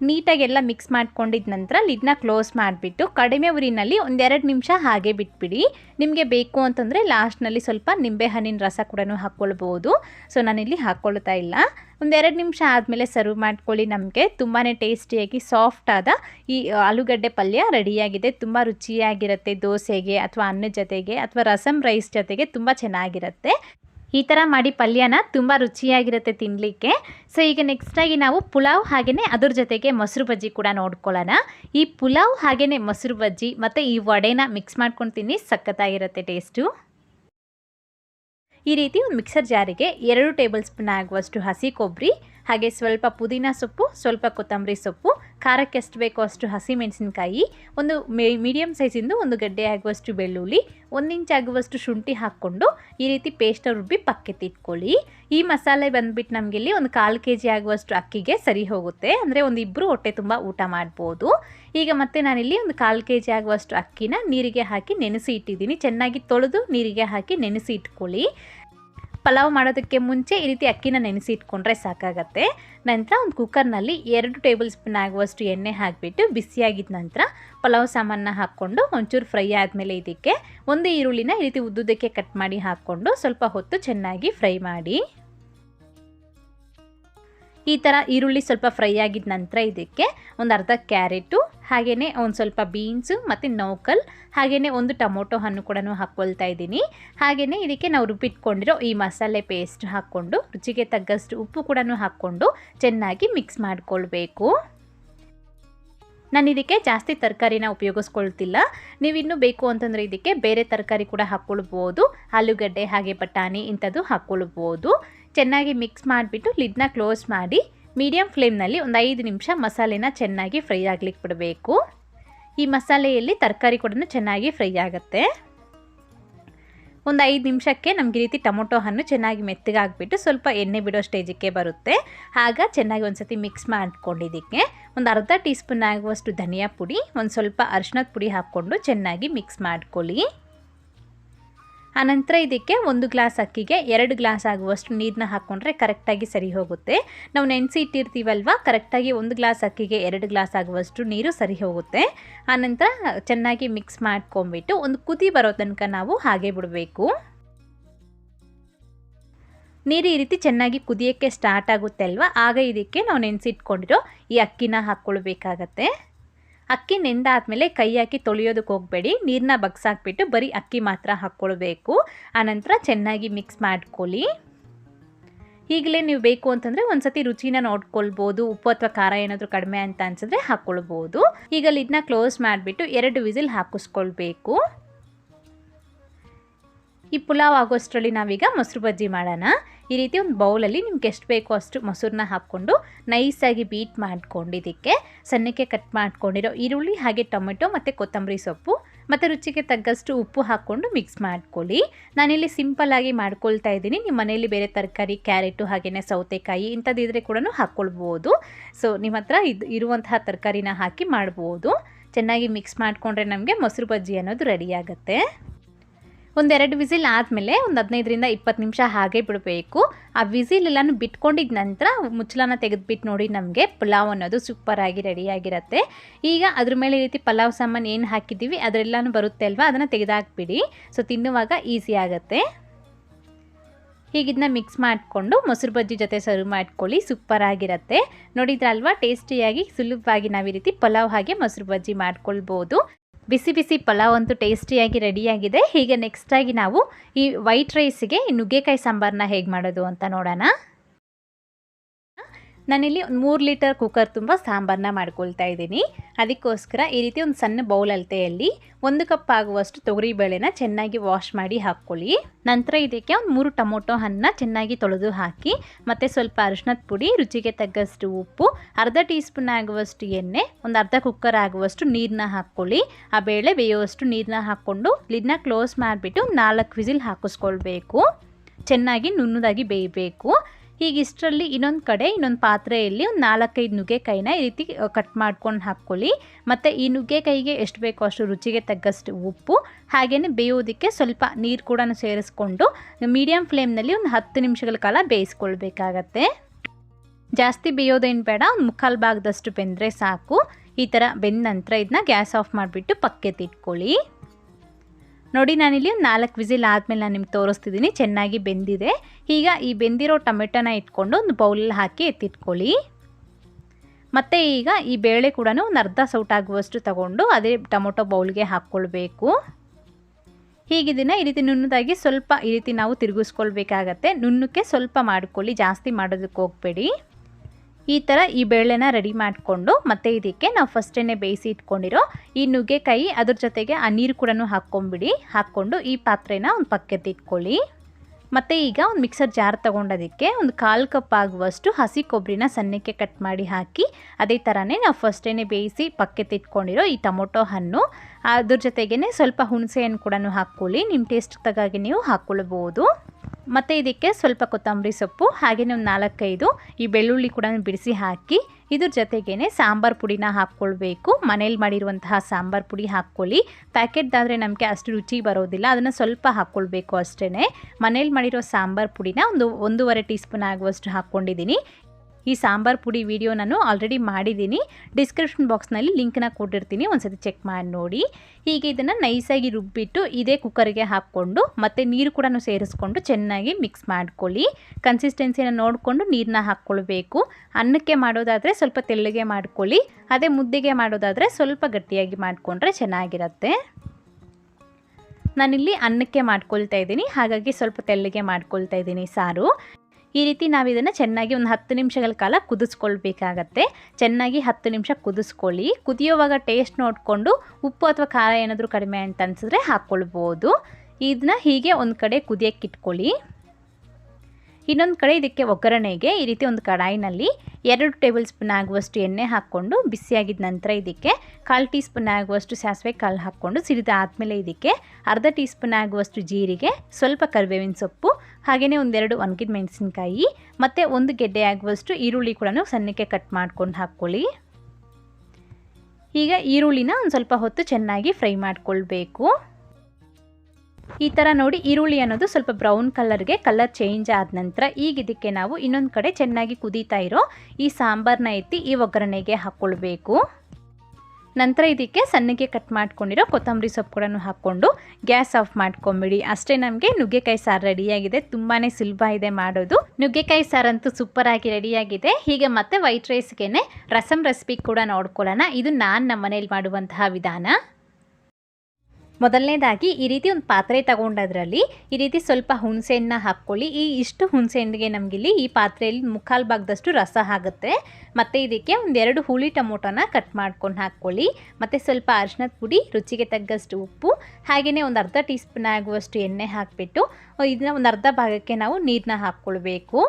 ನೀಟಾಗೆಲ್ಲ ಮಿಕ್ಸ್ ಮಾಡ್ಕೊಂಡಿದ ನಂತರ ಲಿಡ್ನ ಕ್ಲೋಸ್ ಮಾಡಿಬಿಟ್ಟು ಕಡಿಮೆ ಉರಿನಲ್ಲಿ ಒಂದೆರಡು ನಿಮಿಷ ಹಾಗೆ ಬಿಟ್ಬಿಡಿ. ನಿಮಗೆ ಬೇಕು ಅಂತಂದರೆ ಲಾಸ್ಟ್ನಲ್ಲಿ ಸ್ವಲ್ಪ ನಿಂಬೆಹಣ್ಣಿನ ರಸ ಕೂಡ ಹಾಕ್ಕೊಳ್ಬೋದು. ಸೊ, ನಾನಿಲ್ಲಿ ಹಾಕ್ಕೊಳ್ತಾ ಇಲ್ಲ. ಒಂದೆರಡು ನಿಮಿಷ ಆದಮೇಲೆ ಸರ್ವ್ ಮಾಡ್ಕೊಳ್ಳಿ ನಮಗೆ. ತುಂಬಾ ಟೇಸ್ಟಿಯಾಗಿ ಸಾಫ್ಟ್ ಆದ ಈ ಆಲೂಗಡ್ಡೆ ಪಲ್ಯ ರೆಡಿಯಾಗಿದೆ. ತುಂಬ ರುಚಿಯಾಗಿರುತ್ತೆ ದೋಸೆಗೆ ಅಥವಾ ಅನ್ನದ ಜೊತೆಗೆ ಅಥವಾ ರಸಮ್ ರೈಸ್ ಜೊತೆಗೆ ತುಂಬ ಚೆನ್ನಾಗಿರುತ್ತೆ. ಈ ಥರ ಮಾಡಿ ಪಲ್ಯನ ತುಂಬ ರುಚಿಯಾಗಿರುತ್ತೆ ತಿನ್ನಲಿಕ್ಕೆ ಸೊ ಈಗ ನೆಕ್ಸ್ಟಾಗಿ ನಾವು ಪುಲಾವ್ ಹಾಗೆಯೇ ಅದ್ರ ಜೊತೆಗೆ ಮೊಸರು ಬಜ್ಜಿ ಕೂಡ ನೋಡ್ಕೊಳ್ಳೋಣ. ಈ ಪುಲಾವ್ ಹಾಗೆಯೇ ಮೊಸರು ಬಜ್ಜಿ ಮತ್ತು ಈ ವಡೆನ ಮಿಕ್ಸ್ ಮಾಡ್ಕೊಂಡು ತಿನ್ನಿ ಸಖತ್ತಾಗಿರುತ್ತೆ ಟೇಸ್ಟು ಈ ರೀತಿ ಒಂದು ಮಿಕ್ಸರ್ ಜಾರಿಗೆ ಎರಡು ಟೇಬಲ್ ಸ್ಪೂನ್ ಆಗುವಷ್ಟು ಹಸಿ ಕೊಬ್ಬರಿ ಹಾಗೆ ಸ್ವಲ್ಪ ಪುದೀನ ಸೊಪ್ಪು, ಸ್ವಲ್ಪ ಕೊತ್ತಂಬರಿ ಸೊಪ್ಪು, ಖಾರಕ್ಕೆ ಎಷ್ಟು ಬೇಕೋ ಅಷ್ಟು ಹಸಿ ಮೆಣಸಿನಕಾಯಿ, ಒಂದು ಮೀಡಿಯಮ್ ಸೈಜಿಂದು ಒಂದು ಗಡ್ಡೆ ಆಗುವಷ್ಟು ಬೆಳ್ಳುಳ್ಳಿ, ಒಂದು ಇಂಚ್ ಆಗುವಷ್ಟು ಶುಂಠಿ ಹಾಕ್ಕೊಂಡು ಈ ರೀತಿ ಪೇಸ್ಟ್ ರುಬ್ಬಿ ಪಕ್ಕೆತ್ತಿಟ್ಕೊಳ್ಳಿ ಈ ಮಸಾಲೆ ಬಂದ್ಬಿಟ್ಟು ನಮಗೆ ಇಲ್ಲಿ ಒಂದು ಕಾಲು ಕೆ ಜಿ ಆಗುವಷ್ಟು ಅಕ್ಕಿಗೆ ಸರಿ ಹೋಗುತ್ತೆ. ಅಂದರೆ ಒಂದು ಇಬ್ಬರು ಹೊಟ್ಟೆ ತುಂಬ ಊಟ ಮಾಡ್ಬೋದು. ಈಗ ಮತ್ತೆ ನಾನಿಲ್ಲಿ ಒಂದು ಕಾಲು ಕೆ ಜಿ ಆಗುವಷ್ಟು ಅಕ್ಕಿನ ನೀರಿಗೆ ಹಾಕಿ ನೆನೆಸಿ ಇಟ್ಟಿದ್ದೀನಿ. ಚೆನ್ನಾಗಿ ತೊಳೆದು ನೀರಿಗೆ ಹಾಕಿ ನೆನೆಸಿ ಇಟ್ಕೊಳ್ಳಿ. ಪಲಾವ್ ಮಾಡೋದಕ್ಕೆ ಮುಂಚೆ ಈ ರೀತಿ ಅಕ್ಕಿನ ನೆನೆಸಿ ಇಟ್ಕೊಂಡ್ರೆ ಸಾಕಾಗತ್ತೆ. ನಂತರ ಒಂದು ಕುಕ್ಕರ್ನಲ್ಲಿ ಎರಡು ಟೇಬಲ್ ಸ್ಪೂನ್ ಆಗುವಷ್ಟು ಎಣ್ಣೆ ಹಾಕಿಬಿಟ್ಟು ಬಿಸಿಯಾಗಿದ್ದ ನಂತರ ಪಲಾವ್ ಸಾಮಾನ ಹಾಕ್ಕೊಂಡು ಒಂಚೂರು ಫ್ರೈ ಆದಮೇಲೆ ಇದಕ್ಕೆ ಒಂದು ಈರುಳ್ಳಿನ ಈ ರೀತಿ ಉದ್ದುದಕ್ಕೆ ಕಟ್ ಮಾಡಿ ಹಾಕ್ಕೊಂಡು ಸ್ವಲ್ಪ ಹೊತ್ತು ಚೆನ್ನಾಗಿ ಫ್ರೈ ಮಾಡಿ. ಈ ಥರ ಈರುಳ್ಳಿ ಸ್ವಲ್ಪ ಫ್ರೈ ಆಗಿದ ನಂತರ ಇದಕ್ಕೆ ಒಂದು ಅರ್ಧ ಕ್ಯಾರೆಟು ಹಾಗೆಯೇ ಒಂದು ಸ್ವಲ್ಪ ಬೀನ್ಸು ಮತ್ತು ನೌಕಲ್ ಹಾಗೆಯೇ ಒಂದು ಟೊಮೊಟೊ ಹಣ್ಣು ಕೂಡ ಹಾಕ್ಕೊಳ್ತಾ ಇದ್ದೀನಿ. ಹಾಗೆಯೇ ಇದಕ್ಕೆ ನಾವು ರುಬ್ಬಿಟ್ಕೊಂಡಿರೋ ಈ ಮಸಾಲೆ ಪೇಸ್ಟ್ ಹಾಕ್ಕೊಂಡು, ರುಚಿಗೆ ತಗ್ಗಷ್ಟು ಉಪ್ಪು ಕೂಡ ಹಾಕ್ಕೊಂಡು ಚೆನ್ನಾಗಿ ಮಿಕ್ಸ್ ಮಾಡಿಕೊಳ್ಬೇಕು. ನಾನು ಇದಕ್ಕೆ ಜಾಸ್ತಿ ತರಕಾರಿನ ಉಪಯೋಗಿಸ್ಕೊಳ್ತಿಲ್ಲ. ನೀವಿನ್ನೂ ಬೇಕು ಅಂತಂದರೆ ಇದಕ್ಕೆ ಬೇರೆ ತರಕಾರಿ ಕೂಡ ಹಾಕ್ಕೊಳ್ಬೋದು ಆಲೂಗಡ್ಡೆ, ಹಾಗೆ ಬಟಾಣಿ ಇಂಥದ್ದು ಹಾಕ್ಕೊಳ್ಬೋದು ಚೆನ್ನಾಗಿ ಮಿಕ್ಸ್ ಮಾಡಿಬಿಟ್ಟು ಲಿಡ್ನ ಕ್ಲೋಸ್ ಮಾಡಿ ಮೀಡಿಯಮ್ ಫ್ಲೇಮ್ನಲ್ಲಿ ಒಂದು ಐದು ನಿಮಿಷ ಮಸಾಲೆನ ಚೆನ್ನಾಗಿ ಫ್ರೈ ಆಗ್ಲಿಕ್ಕೆ ಬಿಡಬೇಕು. ಈ ಮಸಾಲೆಯಲ್ಲಿ ತರಕಾರಿ ಕೂಡ ಚೆನ್ನಾಗಿ ಫ್ರೈ ಆಗುತ್ತೆ. ಒಂದು ಐದು ನಿಮಿಷಕ್ಕೆ ನಮಗೆ ರೀತಿ ಟೊಮೊಟೊ ಹಣ್ಣು ಚೆನ್ನಾಗಿ ಮೆತ್ತಗಾಗ್ಬಿಟ್ಟು ಸ್ವಲ್ಪ ಎಣ್ಣೆ ಬಿಡೋ ಸ್ಟೇಜಿಗೆ ಬರುತ್ತೆ. ಆಗ ಚೆನ್ನಾಗಿ ಒಂದು ಸತಿ ಮಿಕ್ಸ್ ಮಾಡ್ಕೊಂಡಿದ್ದಕ್ಕೆ ಒಂದು ಅರ್ಧ ಟೀ ಸ್ಪೂನ್ ಆಗುವಷ್ಟು ಧನಿಯಾ ಪುಡಿ, ಒಂದು ಸ್ವಲ್ಪ ಅರಿಶಿನದ ಪುಡಿ ಹಾಕ್ಕೊಂಡು ಚೆನ್ನಾಗಿ ಮಿಕ್ಸ್ ಮಾಡ್ಕೊಳ್ಳಿ. ಆನಂತರ ಇದಕ್ಕೆ ಒಂದು ಗ್ಲಾಸ್ ಅಕ್ಕಿಗೆ ಎರಡು ಗ್ಲಾಸ್ ಆಗುವಷ್ಟು ನೀರನ್ನ ಹಾಕ್ಕೊಂಡ್ರೆ ಕರೆಕ್ಟಾಗಿ ಸರಿ ಹೋಗುತ್ತೆ. ನಾವು ನೆನೆಸಿ ಇಟ್ಟಿರ್ತೀವಲ್ವ ಕರೆಕ್ಟಾಗಿ ಒಂದು ಗ್ಲಾಸ್ ಅಕ್ಕಿಗೆ ಎರಡು ಗ್ಲಾಸ್ ಆಗುವಷ್ಟು ನೀರು ಸರಿ ಹೋಗುತ್ತೆ. ಆನಂತರ ಚೆನ್ನಾಗಿ ಮಿಕ್ಸ್ ಮಾಡ್ಕೊಂಬಿಟ್ಟು ಒಂದು ಕುದಿ ಬರೋ ತನಕ ನಾವು ಹಾಗೆ ಬಿಡಬೇಕು. ನೀರು ಈ ರೀತಿ ಚೆನ್ನಾಗಿ ಕುದಿಯೋಕ್ಕೆ ಸ್ಟಾರ್ಟ್ ಆಗುತ್ತೆ ಅಲ್ವಾ ಆಗ ಇದಕ್ಕೆ ನಾವು ನೆನೆಸಿಟ್ಕೊಂಡಿರೋ ಈ ಅಕ್ಕಿನ ಹಾಕ್ಕೊಳ್ಬೇಕಾಗತ್ತೆ. ಅಕ್ಕಿ ನೆಂದಾದಮೇಲೆ ಕೈ ಹಾಕಿ ತೊಳೆಯೋದಕ್ಕೆ ಹೋಗಬೇಡಿ. ನೀರನ್ನ ಬಗ್ಸಾಕ್ಬಿಟ್ಟು ಬರೀ ಅಕ್ಕಿ ಮಾತ್ರ ಹಾಕ್ಕೊಳ್ಬೇಕು. ಆನಂತರ ಚೆನ್ನಾಗಿ ಮಿಕ್ಸ್ ಮಾಡ್ಕೊಳ್ಳಿ. ಈಗಲೇ ನೀವು ಬೇಕು ಅಂತಂದರೆ ಒಂದು ಸತಿ ರುಚಿನ ನೋಡ್ಕೊಳ್ಬೋದು. ಉಪ್ಪು ಅಥವಾ ಖಾರ ಏನಾದರೂ ಕಡಿಮೆ ಅಂತ ಅನ್ಸಿದ್ರೆ ಹಾಕ್ಕೊಳ್ಬೋದು. ಈಗಲ್ಲಿ ಇದನ್ನ ಕ್ಲೋಸ್ ಮಾಡಿಬಿಟ್ಟು ಎರಡು ವಿಸಿಲ್ ಹಾಕಿಸ್ಕೊಳ್ಬೇಕು. ಈ ಪುಲಾವ್ ಆಗೋಷ್ಟರಲ್ಲಿ ನಾವೀಗ ಮೊಸರು ಬಜ್ಜಿ ಮಾಡೋಣ. ಈ ರೀತಿ ಒಂದು ಬೌಲಲ್ಲಿ ನಿಮ್ಗೆ ಎಷ್ಟು ಬೇಕೋ ಅಷ್ಟು ಮೊಸರನ್ನ ಹಾಕ್ಕೊಂಡು ನೈಸಾಗಿ ಬೀಟ್ ಮಾಡ್ಕೊಂಡು ಇದಕ್ಕೆ ಸಣ್ಣಕ್ಕೆ ಕಟ್ ಮಾಡ್ಕೊಂಡಿರೋ ಈರುಳ್ಳಿ ಹಾಗೆ ಟೊಮೆಟೊ ಮತ್ತು ಕೊತ್ತಂಬರಿ ಸೊಪ್ಪು ಮತ್ತು ರುಚಿಗೆ ತಗ್ಗಷ್ಟು ಉಪ್ಪು ಹಾಕ್ಕೊಂಡು ಮಿಕ್ಸ್ ಮಾಡ್ಕೊಳ್ಳಿ. ನಾನಿಲ್ಲಿ ಸಿಂಪಲ್ಲಾಗಿ ಮಾಡ್ಕೊಳ್ತಾ ಇದ್ದೀನಿ. ನಿಮ್ಮ ಮನೆಯಲ್ಲಿ ಬೇರೆ ತರಕಾರಿ, ಕ್ಯಾರೆಟು ಹಾಗೆಯೇ ಸೌತೆಕಾಯಿ ಇಂಥದ್ದಿದ್ರೆ ಕೂಡ ಹಾಕ್ಕೊಳ್ಬೋದು. ಸೊ, ನಿಮ್ಮ ಹತ್ರ ಇದು ಇರುವಂತಹ ತರಕಾರಿನ ಹಾಕಿ ಮಾಡ್ಬೋದು. ಚೆನ್ನಾಗಿ ಮಿಕ್ಸ್ ಮಾಡಿಕೊಂಡ್ರೆ ನಮಗೆ ಮೊಸರು ಬಜ್ಜಿ ಅನ್ನೋದು ರೆಡಿ ಆಗುತ್ತೆ. ಒಂದೆರಡು ವಿಸಿಲ್ ಆದಮೇಲೆ ಒಂದು ಹದಿನೈದರಿಂದ ಇಪ್ಪತ್ತು ನಿಮಿಷ ಹಾಗೆ ಬಿಡಬೇಕು. ಆ ವಿಸಿಲ್ ಎಲ್ಲನೂ ಬಿಟ್ಕೊಂಡಿದ ನಂತರ ಮುಚ್ಚಲನ ತೆಗೆದುಬಿಟ್ಟು ನೋಡಿ ನಮಗೆ ಪಲಾವ್ ಅನ್ನೋದು ಸೂಪರಾಗಿ ರೆಡಿಯಾಗಿರುತ್ತೆ ಈಗ ಅದ್ರ ಮೇಲೆ ಈ ರೀತಿ ಪಲಾವ್ ಸಾಮಾನು ಏನು ಹಾಕಿದ್ದೀವಿ ಅದರೆಲ್ಲಾನು ಬರುತ್ತೆ ಅಲ್ವಾ? ಅದನ್ನು ತೆಗೆದಾಕ್ಬಿಡಿ. ಸೊ ತಿನ್ನುವಾಗ ಈಸಿ ಆಗುತ್ತೆ. ಹೀಗಿದನ್ನ ಮಿಕ್ಸ್ ಮಾಡಿಕೊಂಡು ಮೊಸರು ಬಜ್ಜಿ ಜೊತೆ ಸರ್ವ್ ಮಾಡ್ಕೊಳ್ಳಿ ಸೂಪರಾಗಿರುತ್ತೆ ನೋಡಿದ್ರಲ್ವಾ? ಟೇಸ್ಟಿಯಾಗಿ, ಸುಲಭವಾಗಿ ನಾವು ಈ ರೀತಿ ಪಲಾವ್ ಹಾಗೆ ಮೊಸರು ಬಜ್ಜಿ ಮಾಡ್ಕೊಳ್ಬೋದು. ಬಿಸಿ ಬಿಸಿ ಪಲಾವ್ ಅಂತೂ ಟೇಸ್ಟಿಯಾಗಿ ರೆಡಿಯಾಗಿದೆ. ಹೀಗೆ ನೆಕ್ಸ್ಟಾಗಿ ನಾವು ಈ ವೈಟ್ ರೈಸಿಗೆ ನುಗ್ಗೆಕಾಯಿ ಸಾಂಬಾರನ್ನ ಹೇಗೆ ಮಾಡೋದು ಅಂತ ನೋಡೋಣ. ನಾನಿಲ್ಲಿ ಒಂದು ಮೂರು ಲೀಟರ್ ಕುಕ್ಕರ್ ತುಂಬ ಸಾಂಬಾರನ್ನ ಮಾಡ್ಕೊಳ್ತಾ ಇದ್ದೀನಿ. ಅದಕ್ಕೋಸ್ಕರ ಈ ರೀತಿ ಒಂದು ಸಣ್ಣ ಬೌಲ್ ಅಳತೆಯಲ್ಲಿ ಒಂದು ಕಪ್ ಆಗುವಷ್ಟು ತೊಗರಿಬೇಳೆನ ಚೆನ್ನಾಗಿ ವಾಶ್ ಮಾಡಿ ಹಾಕ್ಕೊಳ್ಳಿ. ನಂತರ ಇದಕ್ಕೆ ಒಂದು ಮೂರು ಟೊಮೊಟೊ ಹಣ್ಣನ್ನ ಚೆನ್ನಾಗಿ ತೊಳೆದು ಹಾಕಿ, ಮತ್ತು ಸ್ವಲ್ಪ ಅರಿಶಿನದ ಪುಡಿ, ರುಚಿಗೆ ತಗ್ಗಷ್ಟು ಉಪ್ಪು, ಅರ್ಧ ಟೀ ಸ್ಪೂನ್ ಆಗುವಷ್ಟು ಎಣ್ಣೆ, ಒಂದು ಅರ್ಧ ಕುಕ್ಕರ್ ಆಗುವಷ್ಟು ನೀರನ್ನ ಹಾಕ್ಕೊಳ್ಳಿ. ಆ ಬೇಳೆ ಬೇಯುವಷ್ಟು ನೀರನ್ನ ಹಾಕ್ಕೊಂಡು ಲಿಡ್ನ ಕ್ಲೋಸ್ ಮಾಡಿಬಿಟ್ಟು ನಾಲ್ಕು ವಿಸಿಲ್ ಹಾಕಿಸ್ಕೊಳ್ಬೇಕು. ಚೆನ್ನಾಗಿ ನುಣ್ಣದಾಗಿ ಬೇಯಬೇಕು. ಈಗ ಇಷ್ಟರಲ್ಲಿ ಇನ್ನೊಂದು ಕಡೆ, ಇನ್ನೊಂದು ಪಾತ್ರೆಯಲ್ಲಿ ಒಂದು ನಾಲ್ಕೈದು ನುಗ್ಗೆಕಾಯಿನ ಈ ರೀತಿ ಕಟ್ ಮಾಡ್ಕೊಂಡು ಹಾಕ್ಕೊಳ್ಳಿ. ಮತ್ತು ಈ ನುಗ್ಗೆಕಾಯಿಗೆ ಎಷ್ಟು ಬೇಕೋ ಅಷ್ಟು ರುಚಿಗೆ ತಗ್ಗಷ್ಟು ಉಪ್ಪು ಹಾಗೆಯೇ ಬೇಯೋದಕ್ಕೆ ಸ್ವಲ್ಪ ನೀರು ಕೂಡ ಸೇರಿಸ್ಕೊಂಡು ಮೀಡಿಯಮ್ ಫ್ಲೇಮ್ನಲ್ಲಿ ಒಂದು ಹತ್ತು ನಿಮಿಷಗಳ ಕಾಲ ಬೇಯಿಸ್ಕೊಳ್ಬೇಕಾಗತ್ತೆ. ಜಾಸ್ತಿ ಬೇಯೋದೇನು ಬೇಡ, ಒಂದು ಮುಕ್ಕಾಲು ಭಾಗದಷ್ಟು ಬೆಂದರೆ ಸಾಕು. ಈ ಥರ ಬೆಂದ ನಂತರ ಇದನ್ನ ಗ್ಯಾಸ್ ಆಫ್ ಮಾಡಿಬಿಟ್ಟು ಪಕ್ಕೆತ್ತಿಟ್ಕೊಳ್ಳಿ ನೋಡಿ, ನಾನಿಲ್ಲಿ ನಾಲ್ಕು ವಿಸಿಲ್ ಆದಮೇಲೆ ನಾನು ನಿಮ್ಗೆ ತೋರಿಸ್ತಿದ್ದೀನಿ ಚೆನ್ನಾಗಿ ಬೆಂದಿದೆ. ಈಗ ಈ ಬೆಂದಿರೋ ಟೊಮೆಟೊನ ಇಟ್ಕೊಂಡು ಒಂದು ಬೌಲಲ್ಲಿ ಹಾಕಿ ಎತ್ತಿಟ್ಕೊಳ್ಳಿ. ಮತ್ತು ಈಗ ಈ ಬೇಳೆ ಕೂಡ ಒಂದು ಅರ್ಧ ಸೌಟಾಗುವಷ್ಟು ತಗೊಂಡು ಅದೇ ಟೊಮೊಟೊ ಬೌಲ್ಗೆ ಹಾಕ್ಕೊಳ್ಬೇಕು. ಹೀಗಿದನ್ನು ಈ ರೀತಿ ನುಣ್ಣದಾಗಿ ಸ್ವಲ್ಪ ಈ ರೀತಿ ನಾವು ತಿರುಗಿಸ್ಕೊಳ್ಬೇಕಾಗತ್ತೆ. ನುಣ್ಣಕ್ಕೆ ಸ್ವಲ್ಪ ಮಾಡಿಕೊಳ್ಳಿ. ಜಾಸ್ತಿ ಮಾಡೋದಕ್ಕೆ ಹೋಗಬೇಡಿ. ಈ ಥರ ಈ ಬೇಳೆನ ರೆಡಿ ಮಾಡಿಕೊಂಡು ಮತ್ತು ಇದಕ್ಕೆ ನಾವು ಫಸ್ಟೇ ಬೇಯಿಸಿ ಇಟ್ಕೊಂಡಿರೋ ಈ ನುಗ್ಗೆಕಾಯಿ ಅದ್ರ ಜೊತೆಗೆ ಆ ನೀರು ಕೂಡ ಹಾಕ್ಕೊಂಬಿಡಿ. ಹಾಕ್ಕೊಂಡು ಈ ಪಾತ್ರೆನ ಒಂದು ಪಕ್ಕಕ್ಕೆ ಇಟ್ಕೊಳ್ಳಿ. ಮತ್ತು ಈಗ ಒಂದು ಮಿಕ್ಸರ್ ಜಾರ್ ತೊಗೊಂಡೋದಕ್ಕೆ ಒಂದು ಕಾಲು ಕಪ್ ಆಗುವಷ್ಟು ಹಸಿ ಕೊಬ್ಬರಿನ ಸಣ್ಣಕ್ಕೆ ಕಟ್ ಮಾಡಿ ಹಾಕಿ ಅದೇ ಥರನೇ ನಾವು ಫಸ್ಟೇ ಬೇಯಿಸಿ ಪಕ್ಕಕ್ಕೆ ಇಟ್ಕೊಂಡಿರೋ ಈ ಟೊಮೊಟೊ ಹಣ್ಣು, ಅದ್ರ ಜೊತೆಗೇ ಸ್ವಲ್ಪ ಹುಣಸೆ ಹಣ್ಣು ಕೂಡ ಹಾಕ್ಕೊಳ್ಳಿ. ನಿಮ್ಮ ಟೇಸ್ಟ್ ತಗಾಗಿ ನೀವು ಹಾಕ್ಕೊಳ್ಬೋದು. ಮತ್ತು ಇದಕ್ಕೆ ಸ್ವಲ್ಪ ಕೊತ್ತಂಬರಿ ಸೊಪ್ಪು ಹಾಗೆಯೇ ಒಂದು ನಾಲ್ಕೈದು ಈ ಬೆಳ್ಳುಳ್ಳಿ ಕೂಡ ಬಿಡಿಸಿ ಹಾಕಿ, ಇದ್ರ ಜೊತೆಗೇ ಸಾಂಬಾರು ಪುಡಿನ ಹಾಕ್ಕೊಳ್ಬೇಕು. ಮನೇಲಿ ಮಾಡಿರುವಂತಹ ಸಾಂಬಾರು ಪುಡಿ ಹಾಕ್ಕೊಳ್ಳಿ. ಪ್ಯಾಕೆಟ್ದಾದರೆ ನಮಗೆ ಅಷ್ಟು ರುಚಿ ಬರೋದಿಲ್ಲ, ಅದನ್ನು ಸ್ವಲ್ಪ ಹಾಕ್ಕೊಳ್ಬೇಕು ಅಷ್ಟೇ ಮನೇಲಿ ಮಾಡಿರೋ ಸಾಂಬಾರು ಪುಡಿನ ಒಂದು ಒಂದೂವರೆ ಟೀ ಸ್ಪೂನ್ ಆಗುವಷ್ಟು ಹಾಕ್ಕೊಂಡಿದ್ದೀನಿ. ಈ ಸಾಂಬಾರು ಪುಡಿ ವಿಡಿಯೋ ನಾನು ಆಲ್ರೆಡಿ ಮಾಡಿದ್ದೀನಿ. ಡಿಸ್ಕ್ರಿಪ್ಷನ್ ಬಾಕ್ಸ್ನಲ್ಲಿ ಲಿಂಕ್ನ ಕೊಟ್ಟಿರ್ತೀನಿ. ಒಂದ್ಸತಿ ಚೆಕ್ ಮಾಡಿ ನೋಡಿ. ಹೀಗೆ ಇದನ್ನು ನೈಸಾಗಿ ರುಬ್ಬಿಟ್ಟು ಇದೇ ಕುಕ್ಕರ್ಗೆ ಹಾಕ್ಕೊಂಡು ಮತ್ತು ನೀರು ಕೂಡ ಸೇರಿಸ್ಕೊಂಡು ಚೆನ್ನಾಗಿ ಮಿಕ್ಸ್ ಮಾಡ್ಕೊಳ್ಳಿ. ಕನ್ಸಿಸ್ಟೆನ್ಸಿನ ನೋಡಿಕೊಂಡು ನೀರನ್ನ ಹಾಕ್ಕೊಳ್ಬೇಕು. ಅನ್ನಕ್ಕೆ ಮಾಡೋದಾದರೆ ಸ್ವಲ್ಪ ತೆಳ್ಳಗೆ ಮಾಡ್ಕೊಳ್ಳಿ. ಅದೇ ಮುದ್ದೆಗೆ ಮಾಡೋದಾದರೆ ಸ್ವಲ್ಪ ಗಟ್ಟಿಯಾಗಿ ಮಾಡಿಕೊಂಡ್ರೆ ಚೆನ್ನಾಗಿರುತ್ತೆ. ನಾನಿಲ್ಲಿ ಅನ್ನಕ್ಕೆ ಮಾಡ್ಕೊಳ್ತಾ ಇದ್ದೀನಿ. ಹಾಗಾಗಿ ಸ್ವಲ್ಪ ತೆಳ್ಳಗೆ ಮಾಡ್ಕೊಳ್ತಾ ಇದ್ದೀನಿ ಸಾರು. ಈ ರೀತಿ ನಾವು ಇದನ್ನು ಚೆನ್ನಾಗಿ ಒಂದು ಹತ್ತು ನಿಮಿಷಗಳ ಕಾಲ ಕುದಿಸ್ಕೊಳ್ಬೇಕಾಗತ್ತೆ. ಚೆನ್ನಾಗಿ ಹತ್ತು ನಿಮಿಷ ಕುದಿಸ್ಕೊಳ್ಳಿ. ಕುದಿಯೋವಾಗ ಟೇಸ್ಟ್ ನೋಡಿಕೊಂಡು ಉಪ್ಪು ಅಥವಾ ಖಾರ ಏನಾದರೂ ಕಡಿಮೆ ಅಂತ ಅನಿಸಿದ್ರೆ ಹಾಕ್ಕೊಳ್ಬೋದು ಇದನ್ನ ಹೀಗೆ ಒಂದು ಕಡೆ ಕುದಿಯೋಕ್ಕೆ ಇಟ್ಕೊಳ್ಳಿ. ಇನ್ನೊಂದು ಕಡೆ ಇದಕ್ಕೆ ಒಗ್ಗರಣೆಗೆ ಈ ರೀತಿ ಒಂದು ಕಡಾಯಿನಲ್ಲಿ ಎರಡು ಟೇಬಲ್ ಸ್ಪೂನ್ ಆಗುವಷ್ಟು ಎಣ್ಣೆ ಹಾಕ್ಕೊಂಡು ಬಿಸಿಯಾಗಿದ ನಂತರ ಇದಕ್ಕೆ ಕಾಲು ಟೀ ಸ್ಪೂನ್ ಆಗುವಷ್ಟು ಸಾಸಿವೆ ಕಾಳು ಹಾಕ್ಕೊಂಡು ಸಿಡಿದಾದ್ಮೇಲೆ ಇದಕ್ಕೆ ಅರ್ಧ ಟೀ ಸ್ಪೂನ್ ಆಗುವಷ್ಟು ಜೀರಿಗೆ, ಸ್ವಲ್ಪ ಕರಿಬೇವಿನ ಸೊಪ್ಪು ಹಾಗೆಯೇ ಒಂದೆರಡು ಒಣಗಿದ ಮೆಣಸಿನ್ಕಾಯಿ, ಮತ್ತು ಒಂದು ಗೆಡ್ಡೆ ಆಗುವಷ್ಟು ಈರುಳ್ಳಿ ಕೂಡ ಸಣ್ಣಕ್ಕೆ ಕಟ್ ಮಾಡ್ಕೊಂಡು ಹಾಕ್ಕೊಳ್ಳಿ. ಈಗ ಈರುಳ್ಳಿನ ಒಂದು ಸ್ವಲ್ಪ ಹೊತ್ತು ಚೆನ್ನಾಗಿ ಫ್ರೈ ಮಾಡ್ಕೊಳ್ಬೇಕು. ಈ ಥರ ನೋಡಿ ಈರುಳ್ಳಿ ಅನ್ನೋದು ಸ್ವಲ್ಪ ಬ್ರೌನ್ ಕಲರ್ಗೆ ಕಲರ್ ಚೇಂಜ್ ಆದ ನಂತರ ಈಗ ಇದಕ್ಕೆ ನಾವು ಇನ್ನೊಂದು ಕಡೆ ಚೆನ್ನಾಗಿ ಕುದೀತಾ ಇರೋ ಈ ಸಾಂಬಾರನ್ನ ಎತ್ತಿ ಈ ಒಗ್ಗರಣೆಗೆ ಹಾಕ್ಕೊಳ್ಬೇಕು. ನಂತರ ಇದಕ್ಕೆ ಸಣ್ಣಗೆ ಕಟ್ ಮಾಡ್ಕೊಂಡಿರೋ ಕೊತ್ತಂಬರಿ ಸೊಪ್ಪು ಕೂಡ ಹಾಕ್ಕೊಂಡು ಗ್ಯಾಸ್ ಆಫ್ ಮಾಡ್ಕೊಂಬಿಡಿ. ಅಷ್ಟೇ ನಮಗೆ ನುಗ್ಗೆಕಾಯಿ ಸಾರು ರೆಡಿಯಾಗಿದೆ. ತುಂಬಾ ಸುಲಭ ಇದೆ ಮಾಡೋದು. ನುಗ್ಗೆಕಾಯಿ ಸಾರಂತೂ ಸೂಪರಾಗಿ ರೆಡಿಯಾಗಿದೆ. ಹೀಗೆ ಮತ್ತೆ ವೈಟ್ ರೈಸ್ಗೆ ರಸಂ ರೆಸಿಪಿ ಕೂಡ ನೋಡ್ಕೊಳ್ಳೋಣ. ಇದು ನಾನು ನಮ್ಮ ಮನೇಲಿ ಮಾಡುವಂತಹ ವಿಧಾನ. ಮೊದಲನೇದಾಗಿ ಈ ರೀತಿ ಒಂದು ಪಾತ್ರೆ ತಗೊಂಡದ್ರಲ್ಲಿ ಈ ರೀತಿ ಸ್ವಲ್ಪ ಹುಣಸೆಹಣ್ಣ ಹಾಕ್ಕೊಳ್ಳಿ. ಈ ಇಷ್ಟು ಹುಣಸೆಹಣ್ಣಿಗೆ ನಮಗಿಲ್ಲಿ ಈ ಪಾತ್ರೆಯಲ್ಲಿ ಮುಕ್ಕಾಲು ಭಾಗದಷ್ಟು ರಸ ಆಗುತ್ತೆ. ಮತ್ತು ಇದಕ್ಕೆ ಒಂದೆರಡು ಹುಳಿ ಟೊಮೊಟೊನ ಕಟ್ ಮಾಡ್ಕೊಂಡು ಹಾಕ್ಕೊಳ್ಳಿ. ಮತ್ತು ಸ್ವಲ್ಪ ಅರಿಶಿನದ ಪುಡಿ, ರುಚಿಗೆ ತಗ್ಗಷ್ಟು ಉಪ್ಪು ಹಾಗೆಯೇ ಒಂದು ಅರ್ಧ ಟೀ ಸ್ಪೂನ್ ಆಗುವಷ್ಟು ಎಣ್ಣೆ ಹಾಕಿಬಿಟ್ಟು, ಇದನ್ನ ಒಂದು ಅರ್ಧ ಭಾಗಕ್ಕೆ ನಾವು ನೀರನ್ನ ಹಾಕ್ಕೊಳ್ಬೇಕು.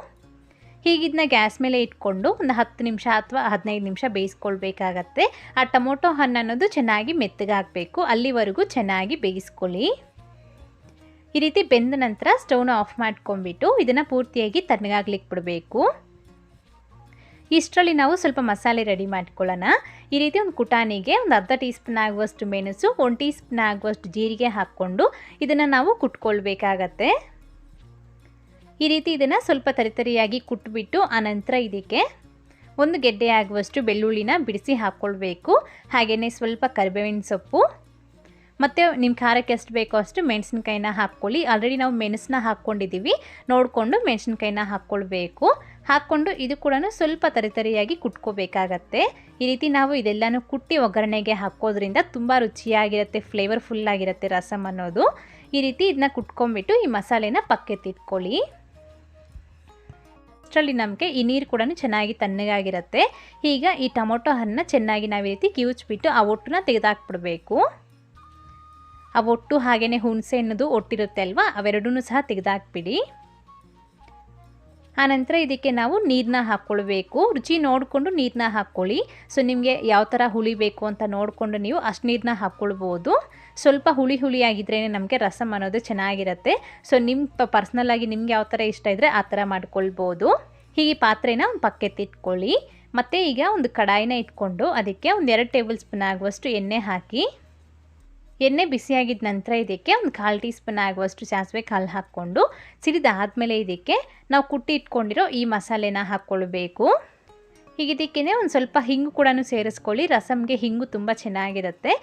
ಹೀಗಿದನ್ನ ಗ್ಯಾಸ್ ಮೇಲೆ ಇಟ್ಕೊಂಡು ಒಂದು ಹತ್ತು ನಿಮಿಷ ಅಥವಾ ಹದಿನೈದು ನಿಮಿಷ ಬೇಯಿಸ್ಕೊಳ್ಬೇಕಾಗತ್ತೆ. ಆ ಟೊಮೊಟೊ ಹಣ್ಣು ಅನ್ನೋದು ಚೆನ್ನಾಗಿ ಮೆತ್ತಗಾಕಬೇಕು ಅಲ್ಲಿವರೆಗೂ ಚೆನ್ನಾಗಿ ಬೇಯಿಸ್ಕೊಳ್ಳಿ. ಈ ರೀತಿ ಬೆಂದ ನಂತರ ಸ್ಟವ್ನ ಆಫ್ ಮಾಡ್ಕೊಂಡ್ಬಿಟ್ಟು ಇದನ್ನು ಪೂರ್ತಿಯಾಗಿ ತಣ್ಣಗಾಗ್ಲಿಕ್ಕೆ ಬಿಡಬೇಕು. ಇಷ್ಟರಲ್ಲಿ ನಾವು ಸ್ವಲ್ಪ ಮಸಾಲೆ ರೆಡಿ ಮಾಡ್ಕೊಳ್ಳೋಣ. ಈ ರೀತಿ ಒಂದು ಕುಟಾನಿಗೆ ಒಂದು ಅರ್ಧ ಟೀ ಸ್ಪೂನ್ ಆಗುವಷ್ಟು ಮೆಣಸು, ಒಂದು ಟೀ ಸ್ಪೂನ್ ಆಗುವಷ್ಟು ಜೀರಿಗೆ ಹಾಕ್ಕೊಂಡು ಇದನ್ನು ನಾವು ಕುಟ್ಕೊಳ್ಬೇಕಾಗತ್ತೆ. ಈ ರೀತಿ ಇದನ್ನು ಸ್ವಲ್ಪ ತರಿತರಿಯಾಗಿ ಕುಟ್ಬಿಟ್ಟು ಆನಂತರ ಇದಕ್ಕೆ ಒಂದು ಗೆಡ್ಡೆ ಆಗುವಷ್ಟು ಬೆಳ್ಳುಳ್ಳಿನ ಬಿಡಿಸಿ ಹಾಕ್ಕೊಳ್ಬೇಕು ಹಾಗೆಯೇ ಸ್ವಲ್ಪ ಕರಿಬೇವಿನ ಸೊಪ್ಪು, ಮತ್ತು ನಿಮ್ಮ ಖಾರಕ್ಕೆ ಎಷ್ಟು ಬೇಕೋ ಅಷ್ಟು ಮೆಣಸಿನಕಾಯಿನ ಹಾಕ್ಕೊಳ್ಳಿ. ಆಲ್ರೆಡಿ ನಾವು ಮೆಣಸನ್ನ ಹಾಕ್ಕೊಂಡಿದ್ದೀವಿ ನೋಡಿಕೊಂಡು ಮೆಣಸಿನ್ಕಾಯಿನ ಹಾಕ್ಕೊಳ್ಬೇಕು. ಹಾಕ್ಕೊಂಡು ಇದು ಕೂಡ ಸ್ವಲ್ಪ ತರಿತರಿಯಾಗಿ ಕುಟ್ಕೋಬೇಕಾಗತ್ತೆ. ಈ ರೀತಿ ನಾವು ಇದೆಲ್ಲನೂ ಕುಟ್ಟಿ ಒಗ್ಗರಣೆಗೆ ಹಾಕೋದ್ರಿಂದ ತುಂಬ ರುಚಿಯಾಗಿರುತ್ತೆ ಫ್ಲೇವರ್ಫುಲ್ ಆಗಿರುತ್ತೆ ರಸಮ್ ಅನ್ನೋದು. ಈ ರೀತಿ ಇದನ್ನ ಕುಟ್ಕೊಂಡ್ಬಿಟ್ಟು ಈ ಮಸಾಲೆನ ಪಕ್ಕೆತ್ತಿಟ್ಕೊಳ್ಳಿ. ಅಷ್ಟರಲ್ಲಿ ನಮಗೆ ಈ ನೀರು ಕೂಡ ಚೆನ್ನಾಗಿ ತಣ್ಣಗಾಗಿರುತ್ತೆ. ಈಗ ಈ ಟೊಮೊಟೊ ಹಣ್ಣನ್ನ ಚೆನ್ನಾಗಿ ನಾವು ಈ ರೀತಿ ಕಿವುಚ್ಬಿಟ್ಟು ಆ ಒಟ್ಟನ್ನ ತೆಗೆದಾಕ್ಬಿಡ್ಬೇಕು. ಆ ಒಟ್ಟು ಹಾಗೆಯೇ ಹುಣಸೆ ಅನ್ನೋದು ಒಟ್ಟಿರುತ್ತೆ ಅಲ್ವಾ? ಅವೆರಡೂ ಸಹ ತೆಗೆದಾಕ್ಬಿಡಿ. ಆನಂತರ ಇದಕ್ಕೆ ನಾವು ನೀರನ್ನ ಹಾಕ್ಕೊಳ್ಬೇಕು. ರುಚಿ ನೋಡಿಕೊಂಡು ನೀರನ್ನ ಹಾಕ್ಕೊಳ್ಳಿ. ಸೊ, ನಿಮಗೆ ಯಾವ ಥರ ಹುಳಿ ಬೇಕು ಅಂತ ನೋಡಿಕೊಂಡು ನೀವು ಅಷ್ಟು ನೀರನ್ನ ಹಾಕ್ಕೊಳ್ಬೋದು. ಸ್ವಲ್ಪ ಹುಳಿ ಹುಳಿ ಆಗಿದ್ರೇ ನಮಗೆ ರಸಮ್ ಅನ್ನೋದು ಚೆನ್ನಾಗಿರುತ್ತೆ. ಸೊ ನಿಮ್ಮ ಪರ್ಸ್ನಲ್ಲಾಗಿ ನಿಮ್ಗೆ ಯಾವ ಥರ ಇಷ್ಟ ಇದ್ದರೆ ಆ ಥರ ಮಾಡ್ಕೊಳ್ಬೋದು. ಹೀಗೆ ಪಾತ್ರೆನ ಒಂದು ಪಕ್ಕೆತ್ತಿಟ್ಕೊಳ್ಳಿ. ಮತ್ತು ಈಗ ಒಂದು ಕಡಾಯಿನ ಇಟ್ಕೊಂಡು ಅದಕ್ಕೆ ಒಂದು ಎರಡು ಟೇಬಲ್ ಸ್ಪೂನ್ ಆಗುವಷ್ಟು ಎಣ್ಣೆ ಹಾಕಿ, ಎಣ್ಣೆ ಬಿಸಿಯಾಗಿದ ನಂತರ ಇದಕ್ಕೆ ಒಂದು ಕಾಲು ಟೀ ಸ್ಪೂನ್ ಆಗುವಷ್ಟು ಸಾಸಿವೆ ಕಾಲು ಹಾಕ್ಕೊಂಡು ಸಿಡಿದಾದಮೇಲೆ ಇದಕ್ಕೆ ನಾವು ಕುಟ್ಟಿ ಇಟ್ಕೊಂಡಿರೋ ಈ ಮಸಾಲೆನ ಹಾಕ್ಕೊಳ್ಬೇಕು ಈಗ ಇದಕ್ಕೇ ಒಂದು ಸ್ವಲ್ಪ ಹಿಂಗು ಕೂಡ ಸೇರಿಸ್ಕೊಳ್ಳಿ. ರಸಮ್ಗೆ ಹಿಂಗು ತುಂಬ ಚೆನ್ನಾಗಿರುತ್ತೆ.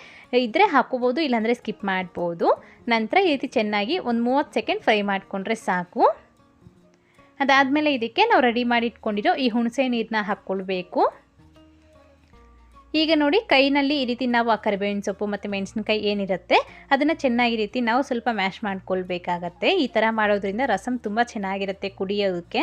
ಇದ್ದರೆ ಹಾಕೋಬೋದು ಇಲ್ಲಾಂದರೆ ಸ್ಕಿಪ್ ಮಾಡ್ಬೋದು. ನಂತರ ಈ ರೀತಿ ಚೆನ್ನಾಗಿ ಒಂದು ಮೂವತ್ತು ಸೆಕೆಂಡ್ ಫ್ರೈ ಮಾಡಿಕೊಂಡ್ರೆ ಸಾಕು. ಅದಾದಮೇಲೆ ಇದಕ್ಕೆ ನಾವು ರೆಡಿ ಮಾಡಿ ಇಟ್ಕೊಂಡಿರೋ ಈ ಹುಣಸೆ ನೀರನ್ನ ಹಾಕ್ಕೊಳ್ಬೇಕು. ಈಗ ನೋಡಿ, ಕೈನಲ್ಲಿ ಈ ರೀತಿ ನಾವು ಆ ಕರಿಬೇವಿನ ಸೊಪ್ಪು ಮತ್ತು ಮೆಣಸಿನ್ಕಾಯಿ ಏನಿರುತ್ತೆ, ಅದನ್ನು ಚೆನ್ನಾಗಿ ರೀತಿ ನಾವು ಸ್ವಲ್ಪ ಮ್ಯಾಶ್ ಮಾಡ್ಕೊಳ್ಬೇಕಾಗತ್ತೆ. ಈ ಥರ ಮಾಡೋದ್ರಿಂದ ರಸಮ್ ತುಂಬ ಚೆನ್ನಾಗಿರುತ್ತೆ ಕುಡಿಯೋದಕ್ಕೆ.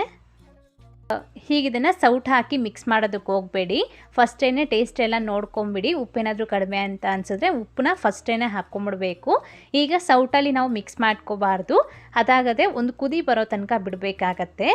ಹೀಗಿದನ್ನು ಸೌಟ್ ಹಾಕಿ ಮಿಕ್ಸ್ ಮಾಡೋದಕ್ಕೆ ಹೋಗಬೇಡಿ. ಫಸ್ಟೇನೆ ಟೇಸ್ಟ್ ಎಲ್ಲ ನೋಡ್ಕೊಂಬಿಡಿ. ಉಪ್ಪೇನಾದರೂ ಕಡಿಮೆ ಅಂತ ಅನಿಸಿದ್ರೆ ಉಪ್ಪನ್ನ ಫಸ್ಟೇನೆ ಹಾಕ್ಕೊಂಬಿಡ್ಬೇಕು. ಈಗ ಸೌಟಲ್ಲಿ ನಾವು ಮಿಕ್ಸ್ ಮಾಡ್ಕೋಬಾರ್ದು. ಅದಾಗದೆ ಒಂದು ಕುದಿ ಬರೋ ತನಕ ಬಿಡಬೇಕಾಗತ್ತೆ.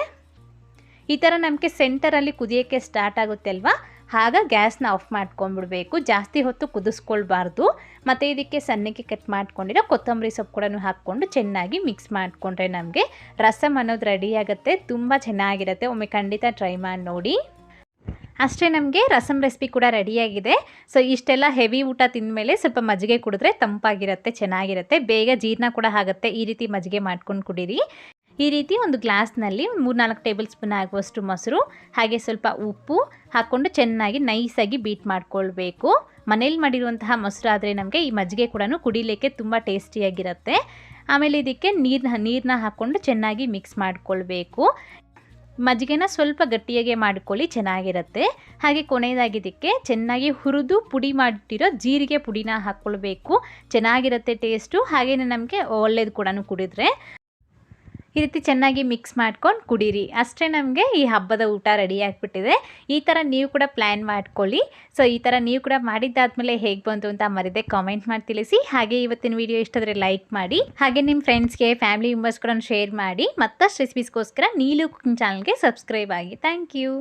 ಈ ಥರ ನಮಗೆ ಸೆಂಟರಲ್ಲಿ ಕುದಿಯೋಕ್ಕೆ ಸ್ಟಾರ್ಟ್ ಆಗುತ್ತೆ ಅಲ್ವಾ? ಆಗ ಗ್ಯಾಸ್ನ ಆಫ್ ಮಾಡ್ಕೊಂಡ್ಬಿಡ್ಬೇಕು. ಜಾಸ್ತಿ ಹೊತ್ತು ಕುದಿಸ್ಕೊಳ್ಬಾರ್ದು. ಮತ್ತು ಇದಕ್ಕೆ ಸಣ್ಣಕ್ಕೆ ಕಟ್ ಮಾಡ್ಕೊಂಡಿರೋ ಕೊತ್ತಂಬರಿ ಸೊಪ್ಪು ಕೂಡ ಹಾಕ್ಕೊಂಡು ಚೆನ್ನಾಗಿ ಮಿಕ್ಸ್ ಮಾಡಿಕೊಂಡ್ರೆ ನಮಗೆ ರಸಮ್ ಅನ್ನೋದು ರೆಡಿ ಆಗುತ್ತೆ. ತುಂಬ ಚೆನ್ನಾಗಿರುತ್ತೆ. ಒಮ್ಮೆ ಖಂಡಿತ ಟ್ರೈ ಮಾಡಿ ನೋಡಿ. ಅಷ್ಟೇ ನಮಗೆ ರಸಮ್ ರೆಸಿಪಿ ಕೂಡ ರೆಡಿಯಾಗಿದೆ ಸೊ ಇಷ್ಟೆಲ್ಲ ಹೆವಿ ಊಟ ತಿಂದಮೇಲೆ ಸ್ವಲ್ಪ ಮಜ್ಜಿಗೆ ಕುಡಿದ್ರೆ ತಂಪಾಗಿರುತ್ತೆ, ಚೆನ್ನಾಗಿರುತ್ತೆ. ಬೇಗ ಜೀರ್ಣ ಕೂಡ ಆಗುತ್ತೆ. ಈ ರೀತಿ ಮಜ್ಜಿಗೆ ಮಾಡ್ಕೊಂಡು ಕುಡೀರಿ. ಈ ರೀತಿ ಒಂದು ಗ್ಲಾಸ್ನಲ್ಲಿ ಒಂದು ಮೂರು ನಾಲ್ಕು ಟೇಬಲ್ ಸ್ಪೂನ್ ಆಗುವಷ್ಟು ಮೊಸರು, ಹಾಗೆ ಸ್ವಲ್ಪ ಉಪ್ಪು ಹಾಕ್ಕೊಂಡು ಚೆನ್ನಾಗಿ ನೈಸಾಗಿ ಬೀಟ್ ಮಾಡ್ಕೊಳ್ಬೇಕು. ಮನೇಲಿ ಮಾಡಿರುವಂತಹ ಮೊಸರು ಆದರೆ ನಮಗೆ ಈ ಮಜ್ಜಿಗೆ ಕೂಡ ಕುಡಿಲಿಕ್ಕೆ ತುಂಬ ಟೇಸ್ಟಿಯಾಗಿರುತ್ತೆ. ಆಮೇಲೆ ಇದಕ್ಕೆ ನೀರನ್ನ ನೀರನ್ನ ಹಾಕ್ಕೊಂಡು ಚೆನ್ನಾಗಿ ಮಿಕ್ಸ್ ಮಾಡಿಕೊಳ್ಬೇಕು. ಮಜ್ಜಿಗೆನ ಸ್ವಲ್ಪ ಗಟ್ಟಿಯಾಗೆ ಮಾಡ್ಕೊಳ್ಳಿ, ಚೆನ್ನಾಗಿರುತ್ತೆ. ಹಾಗೆ ಕೊನೆಯದಾಗಿ ಇದಕ್ಕೆ ಚೆನ್ನಾಗಿ ಹುರಿದು ಪುಡಿ ಮಾಡಿಟ್ಟಿರೋ ಜೀರಿಗೆ ಪುಡಿನ ಹಾಕ್ಕೊಳ್ಬೇಕು. ಚೆನ್ನಾಗಿರುತ್ತೆ ಟೇಸ್ಟು ಹಾಗೆಯೇ ನಮಗೆ ಒಳ್ಳೇದು ಕೂಡ ಕುಡಿದ್ರೆ. ಈ ರೀತಿ ಚೆನ್ನಾಗಿ ಮಿಕ್ಸ್ ಮಾಡ್ಕೊಂಡು ಕುಡೀರಿ. ಅಷ್ಟೇ ನಮಗೆ ಈ ಹಬ್ಬದ ಊಟ ರೆಡಿ ಆಗಿಬಿಟ್ಟಿದೆ. ಈ ಥರ ನೀವು ಕೂಡ ಪ್ಲ್ಯಾನ್ ಮಾಡ್ಕೊಳ್ಳಿ. ಸೊ ಈ ಥರ ನೀವು ಕೂಡ ಮಾಡಿದ್ದಾದ್ಮೇಲೆ ಹೇಗೆ ಬಂತು ಅಂತ ಮರಿದೆ ಕಾಮೆಂಟ್ ಮಾಡಿ ತಿಳಿಸಿ. ಹಾಗೆ ಇವತ್ತಿನ ವಿಡಿಯೋ ಇಷ್ಟಾದರೆ ಲೈಕ್ ಮಾಡಿ. ಹಾಗೆ ನಿಮ್ಮ ಫ್ರೆಂಡ್ಸ್ಗೆ ಫ್ಯಾಮಿಲಿ ಮೆಂಬರ್ಸ್ ಕೂಡ ಶೇರ್ ಮಾಡಿ. ಮತ್ತಷ್ಟು ರೆಸಿಪೀಸ್ಗೋಸ್ಕರ ನೀಲು ಕುಕಿಂಗ್ ಚಾನಲ್ಗೆ ಸಬ್ಸ್ಕ್ರೈಬ್ ಆಗಿ. Thank you